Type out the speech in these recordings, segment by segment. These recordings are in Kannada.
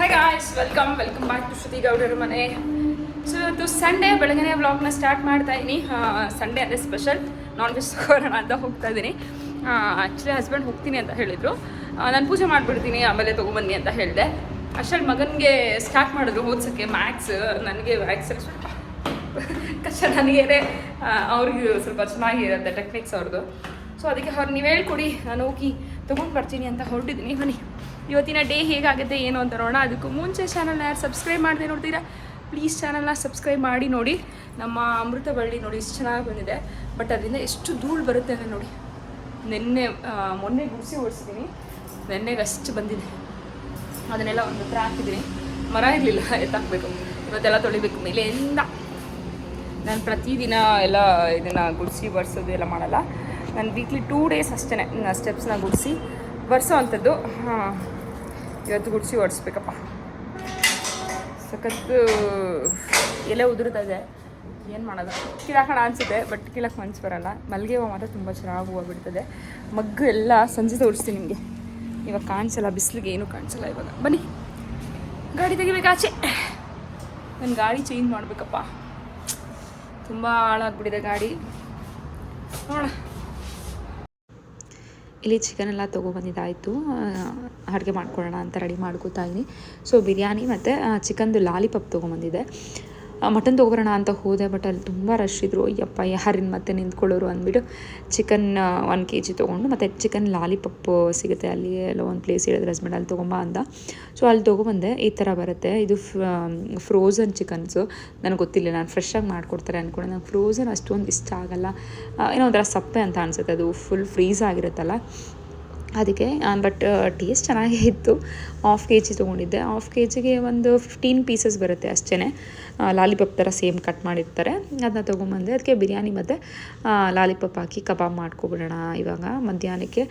Hi guys welcome welcome back to Shruti ಗೌಡರ ಮನೆ ಸೊ ಇವತ್ತು ಸಂಡೇ ಬೆಳಗ್ಗೆ ವ್ಲಾಗ್ನ ಸ್ಟಾರ್ಟ್ ಮಾಡ್ತಾ ಇದ್ದೀನಿ ಸಂಡೇ ಅಂದರೆ ಸ್ಪೆಷಲ್ ನಾನ್ ವೆಜ್ ತಗೋರೋಣ ಅಂತ ಹೋಗ್ತಾ ಇದ್ದೀನಿ ಆ್ಯಕ್ಚುಲಿ ಹಸ್ಬೆಂಡ್ ಹೋಗ್ತೀನಿ ಅಂತ ಹೇಳಿದರು. ನಾನು ಪೂಜೆ ಮಾಡಿಬಿಡ್ತೀನಿ, ಆಮೇಲೆ ತೊಗೊಬನ್ನಿ ಅಂತ ಹೇಳಿದೆ. ಅಷ್ಟರಲ್ಲಿ ಮಗನಿಗೆ ಸ್ಟಾರ್ಟ್ ಮಾಡಿದ್ರು ಓದ್ಸೋಕ್ಕೆ ಮ್ಯಾಥ್ಸ್ ನನಗೆ ಮ್ಯಾಥ್ಸ್ ಸ್ವಲ್ಪ ಕಷ್ಟ ನನಗೆ ಅವ್ರಿಗೆ ಸ್ವಲ್ಪ ಚೆನ್ನಾಗಿರುತ್ತೆ ಟೆಕ್ನಿಕ್ಸ್ ಅವ್ರದ್ದು ಸೊ ಅದಕ್ಕೆ ಅವ್ರು ನೀವು ಹೇಳ್ಕೊಡಿ, ನಾನು ಹೋಗಿ ತೊಗೊಂಡು ಬರ್ತೀನಿ ಅಂತ ಹೊರಟಿದ್ದೀನಿ ಬನ್ನಿ. ಇವತ್ತಿನ ಡೇ ಹೇಗಾಗುತ್ತೆ, ಏನು ಅಂತ ನೋಡೋಣ. ಅದಕ್ಕೂ ಮುಂಚೆ ಚಾನಲ್ನ ಯಾರು ಸಬ್ಸ್ಕ್ರೈಬ್ ಮಾಡದೆ ನೋಡ್ತೀರಾ ಪ್ಲೀಸ್ ಚಾನಲ್ನ ಸಬ್ಸ್ಕ್ರೈಬ್ ಮಾಡಿ ನೋಡಿ. ನಮ್ಮ ಅಮೃತ ಬಳ್ಳಿ ನೋಡಿ ಎಷ್ಟು ಚೆನ್ನಾಗಿ ಬಂದಿದೆ. ಬಟ್ ಅದರಿಂದ ಎಷ್ಟು ಧೂಳು ಬರುತ್ತೆ ಅಂದರೆ ನೋಡಿ. ನಿನ್ನೆ ಮೊನ್ನೆ ಗುಡಿಸಿ ಓಡಿಸಿದ್ದೀನಿ. ನೆನ್ನೆಗೆ ಅಷ್ಟು ಬಂದಿದೆ. ಅದನ್ನೆಲ್ಲ ಒಂದು ಹತ್ರ ಹಾಕಿದ್ದೀನಿ. ಮರ ಇರಲಿಲ್ಲ ಎತ್ತಾಕಬೇಕು ಇವತ್ತೆಲ್ಲ ತೊಳಿಬೇಕು. ಮೇಲೆಯಿಂದ ನಾನು ಪ್ರತಿದಿನ ಎಲ್ಲ ಇದನ್ನು ಗುಡಿಸಿ ಬರ್ಸೋದು ಎಲ್ಲ ಮಾಡಲ್ಲ. ನಾನು ವೀಕ್ಲಿ ಟೂ ಡೇಸ್ ಅಷ್ಟೇ ಸ್ಟೆಪ್ಸ್ನ ಗುಡಿಸಿ ಬರ್ಸೋ ಅಂಥದ್ದು. ಹಾಂ. ಇವತ್ತು ಗುಡಿಸಿ ಓಡಿಸ್ಬೇಕಪ್ಪ. ಸಖತ್ತು ಎಲೆ ಉದುರ್ತಾ ಇದೆ. ಏನು ಮಾಡೋದು? ಕೀಳಾಕೋಣ ಅನಿಸುತ್ತೆ ಬಟ್ ಕೀಳಕ್ಕೆ ಮನ್ಸು ಬರಲ್ಲ. ಮಲ್ಲಿಗೆ ಹೂವು ಮಾತ್ರ ತುಂಬ ಚೆನ್ನಾಗಿ ಹೂವು ಬಿಡ್ತದೆ ಮಗ್ಗು ಎಲ್ಲ ಸಂಜೆ ತೋರಿಸ್ತೀನಿ ನಿಮಗೆ. ಇವಾಗ ಕಾಣಿಸಲ್ಲ, ಬಿಸಿಲಿಗೆ ಏನೂ ಕಾಣಿಸಲ್ಲ ಇವಾಗ. ಬನ್ನಿ. ಗಾಡಿ ತೆಗಿಬೇಕಾಚೆ ನನ್ನ ಗಾಡಿ ಚೇಂಜ್ ಮಾಡಬೇಕಪ್ಪ. ತುಂಬ ಹಾಳಾಗ್ಬಿಟ್ಟಿದೆ ಗಾಡಿ. ನೋಡ ಇಲ್ಲಿ ಚಿಕನ್ ಎಲ್ಲ ತೊಗೊಬಂದಿದ್ದಾಯಿತು ಅಡುಗೆ ಮಾಡ್ಕೊಳ್ಳೋಣ ಅಂತ ರೆಡಿ ಮಾಡ್ಕೋತಾ ಇದ್ದೀನಿ ಸೊ ಬಿರಿಯಾನಿ ಮತ್ತು ಚಿಕನ್ದು ಲಾಲಿಪಾಪ್ ತೊಗೊಂಬಂದಿದ್ದೆ. ಮಟನ್ ತೊಗೊಬರೋಣ ಅಂತ ಹೋದೆ ಬಟ್ ಅಲ್ಲಿ ತುಂಬ ರಶ್ ಇದ್ದರು ಅಯ್ಯಪ್ಪ, ಯಾರಿನ ಮತ್ತೆ ನಿಂತ್ಕೊಳ್ಳೋರು ಅಂದ್ಬಿಟ್ಟು ಚಿಕನ್ ಒನ್ ಕೆ ಜಿ ತೊಗೊಂಡು, ಮತ್ತು ಚಿಕನ್ ಲಾಲಿಪಪ್ ಸಿಗುತ್ತೆ ಅಲ್ಲಿ, ಎಲ್ಲೋ ಒಂದು ಪ್ಲೇಸ್ ಹೇಳಿದ್ರೆ ಹಸ್ಬೆಂಡ್ ಅಲ್ಲಿ ತೊಗೊಂಬ ಅಂದ ಸೊ ಅಲ್ಲಿ ತೊಗೊಬಂದೆ, ಈ ಥರ ಬರುತ್ತೆ. ಇದು ಫ್ರೋಝನ್ ಚಿಕನ್ಸು ನನಗೆ ಗೊತ್ತಿಲ್ಲ ನಾನು ಫ್ರೆಶ್ಶಾಗಿ ಮಾಡಿಕೊಡ್ತಾರೆ ಅಂದ್ಕೊಂಡು ನಂಗೆ ಫ್ರೋಝನ್ ಅಷ್ಟೊಂದು ಇಷ್ಟ ಆಗಲ್ಲ. ಏನೋ ಒಂಥರ ಸಪ್ಪೆ ಅಂತ ಅನಿಸುತ್ತೆ ಅದು ಫುಲ್ ಫ್ರೀಸ್ ಆಗಿರುತ್ತಲ್ಲ. ಅದಕ್ಕೆ ಬಟ್ ಟೇಸ್ಟ್ ಚೆನ್ನಾಗೇ ಇತ್ತು. ಆಫ್ ಕೆ ಜಿ ತೊಗೊಂಡಿದ್ದೆ. ಆಫ್ ಕೆ ಜಿಗೆ ಒಂದು ಫಿಫ್ಟೀನ್ ಪೀಸಸ್ ಬರುತ್ತೆ ಅಷ್ಟೇ ಲಾಲಿಪಪ್ ಥರ ಸೇಮ್ ಕಟ್ ಮಾಡಿರ್ತಾರೆ. ಅದನ್ನ ತೊಗೊಂಬಂದೆ. ಅದಕ್ಕೆ ಬಿರಿಯಾನಿ ಮತ್ತು ಲಾಲಿಪಪ್ ಹಾಕಿ ಕಬಾಬ್ ಮಾಡ್ಕೊಬಿಡೋಣ ಇವಾಗ ಮಧ್ಯಾಹ್ನಕ್ಕೆ.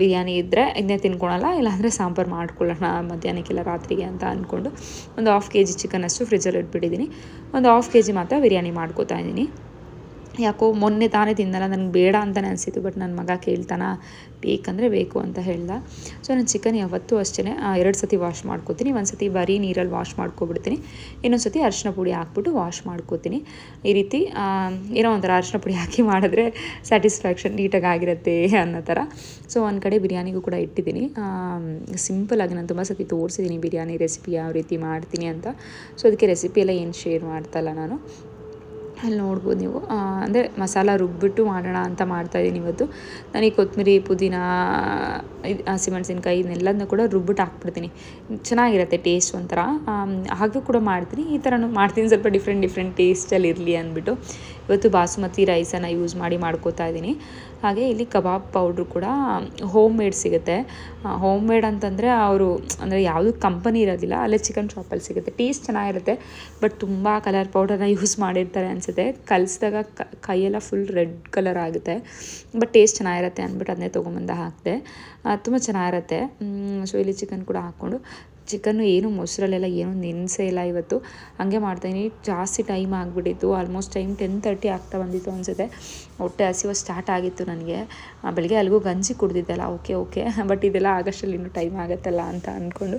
ಬಿರಿಯಾನಿ ಇದ್ದರೆ ಇದನ್ನೇ ತಿನ್ಕೊಳಲ್ಲ, ಇಲ್ಲಾಂದರೆ ಸಾಂಬಾರು ಮಾಡ್ಕೊಳ್ಳೋಣ ಮಧ್ಯಾಹ್ನಕ್ಕೆಲ್ಲ ರಾತ್ರಿಗೆ ಅಂತ ಅಂದ್ಕೊಂಡು ಒಂದು ಹಾಫ್ ಕೆ ಜಿ ಚಿಕನ್ ಅಷ್ಟು ಫ್ರಿಜ್ಜಲ್ಲಿ ಇಟ್ಬಿಟ್ಟಿದ್ದೀನಿ. ಒಂದು ಹಾಫ್ ಕೆ ಜಿ ಮಾತ್ರ ಬಿರಿಯಾನಿ ಮಾಡ್ಕೋತಾ ಇದ್ದೀನಿ. ಯಾಕೋ ಮೊನ್ನೆ ತಾನೇ ತಿಂದಲ್ಲ, ನನಗೆ ಬೇಡ ಅಂತಲೇ ಅನಿಸಿತು ಬಟ್ ನನ್ನ ಮಗ ಕೇಳ್ತಾನ, ಬೇಕಂದರೆ ಬೇಕು ಅಂತ ಹೇಳ್ದ. ಸೊ ನಾನು ಚಿಕನ್ ಯಾವತ್ತೂ ಅಷ್ಟೇ ಎರಡು ಸತಿ ವಾಶ್ ಮಾಡ್ಕೋತೀನಿ. ಒಂದು ಸತಿ ಬರೀ ನೀರಲ್ಲಿ ವಾಶ್ ಮಾಡ್ಕೊಬಿಡ್ತೀನಿ. ಇನ್ನೊಂದು ಸತಿ ಅರಿಶಿನ ಪುಡಿ ಹಾಕ್ಬಿಟ್ಟು ವಾಶ್ ಮಾಡ್ಕೋತೀನಿ. ಈ ರೀತಿ ಏನೋ ಒಂಥರ ಅರಿಶಿನ ಪುಡಿ ಹಾಕಿ ಮಾಡಿದ್ರೆ ಸ್ಯಾಟಿಸ್ಫ್ಯಾಕ್ಷನ್ ನೀಟಾಗಿ ಆಗಿರುತ್ತೆ ಅನ್ನೋ ಥರ. ಸೊ ಒಂದು ಕಡೆ ಬಿರಿಯಾನಿಗೂ ಕೂಡ ಇಟ್ಟಿದ್ದೀನಿ. ಸಿಂಪಲಾಗಿ ನಾನು ತುಂಬ ಸತಿ ತೋರಿಸಿದ್ದೀನಿ ಬಿರಿಯಾನಿ ರೆಸಿಪಿ ಯಾವ ರೀತಿ ಮಾಡ್ತೀನಿ ಅಂತ. ಸೊ ಅದಕ್ಕೆ ರೆಸಿಪಿ ಎಲ್ಲ ಏನು ಶೇರ್ ಮಾಡ್ತಲ್ಲ ನಾನು. ಅಲ್ಲಿ ನೋಡ್ಬೋದು ನೀವು. ಅಂದರೆ ಮಸಾಲ ರುಬ್ಬಿಟ್ಟು ಮಾಡೋಣ ಅಂತ ಮಾಡ್ತಾಯಿದ್ದೀನಿ ಇವತ್ತು. ನನಗೆ ಕೊತ್ತಂಬರಿ ಪುದೀನ, ಇದು ಹಸಿಮೆಣಸಿನ್ಕಾಯಿ ಇದನ್ನೆಲ್ಲದನ್ನ ಕೂಡ ರುಬ್ಬಿಟ್ಟು ಹಾಕ್ಬಿಡ್ತೀನಿ. ಚೆನ್ನಾಗಿರುತ್ತೆ ಟೇಸ್ಟ್ ಒಂಥರ. ಹಾಗೆ ಕೂಡ ಮಾಡ್ತೀನಿ. ಈ ಥರನೂ ಮಾಡ್ತೀನಿ. ಸ್ವಲ್ಪ ಡಿಫ್ರೆಂಟ್ ಡಿಫ್ರೆಂಟ್ ಟೇಸ್ಟಲ್ಲಿ ಇರಲಿ ಅಂದ್ಬಿಟ್ಟು. ಇವತ್ತು ಬಾಸುಮತಿ ರೈಸನ್ನು ಯೂಸ್ ಮಾಡಿ ಮಾಡ್ಕೋತಾ ಇದ್ದೀನಿ ಹಾಗೆ ಇಲ್ಲಿ ಕಬಾಬ್ ಪೌಡ್ರು ಕೂಡ ಹೋಮ್ ಮೇಡ್ ಸಿಗುತ್ತೆ. ಹೋಮ್ ಮೇಡ್ ಅಂತಂದರೆ ಅವರು, ಅಂದರೆ ಯಾವುದೂ ಕಂಪನಿ ಇರೋದಿಲ್ಲ, ಅಲ್ಲೇ ಚಿಕನ್ ಶಾಪಲ್ಲಿ ಸಿಗುತ್ತೆ. ಟೇಸ್ಟ್ ಚೆನ್ನಾಗಿರುತ್ತೆ, ಬಟ್ ತುಂಬ ಕಲರ್ ಪೌಡರ್ನ ಯೂಸ್ ಮಾಡಿರ್ತಾರೆ ಅನಿಸುತ್ತೆ. ಕಲಿಸಿದಾಗ ಕೈಯೆಲ್ಲ ಫುಲ್ ರೆಡ್ ಕಲರ್ ಆಗುತ್ತೆ. ಬಟ್ ಟೇಸ್ಟ್ ಚೆನ್ನಾಗಿರುತ್ತೆ ಅಂದ್ಬಿಟ್ಟು ಅದನ್ನೇ ತೊಗೊಂಬಂದು ಹಾಕಿದೆ. ತುಂಬ ಚೆನ್ನಾಗಿರುತ್ತೆ. ಸೊ ಇಲ್ಲಿ ಚಿಕನ್ ಕೂಡ ಹಾಕ್ಕೊಂಡು. ಚಿಕನ್ನು ಏನು ಮೊಸರಲ್ಲೆಲ್ಲ ಏನು ನೆನೆಸೇ ಇಲ್ಲ ಇವತ್ತು. ಹಾಗೆ ಮಾಡ್ತಾಯಿದ್ದೀನಿ ಜಾಸ್ತಿ ಟೈಮ್ ಆಗಿಬಿಟ್ಟಿತ್ತು. ಆಲ್ಮೋಸ್ಟ್ ಟೈಮ್ ಟೆನ್ ತರ್ಟಿ ಆಗ್ತಾ ಬಂದಿತ್ತು ಅನಿಸುತ್ತೆ. ಹೊಟ್ಟೆ ಹಸಿವ ಸ್ಟಾರ್ಟ್ ಆಗಿತ್ತು ನನಗೆ. ಬೆಳಿಗ್ಗೆ ಅಲ್ಲಿಗೂ ಗಂಜಿ ಕುಡ್ದಿದ್ದಲ್ಲ. ಓಕೆ ಓಕೆ ಬಟ್ ಇದೆಲ್ಲ ಆಗಸ್ಟಲ್ಲಿ ಇನ್ನೂ ಟೈಮ್ ಆಗುತ್ತಲ್ಲ ಅಂತ ಅಂದ್ಕೊಂಡು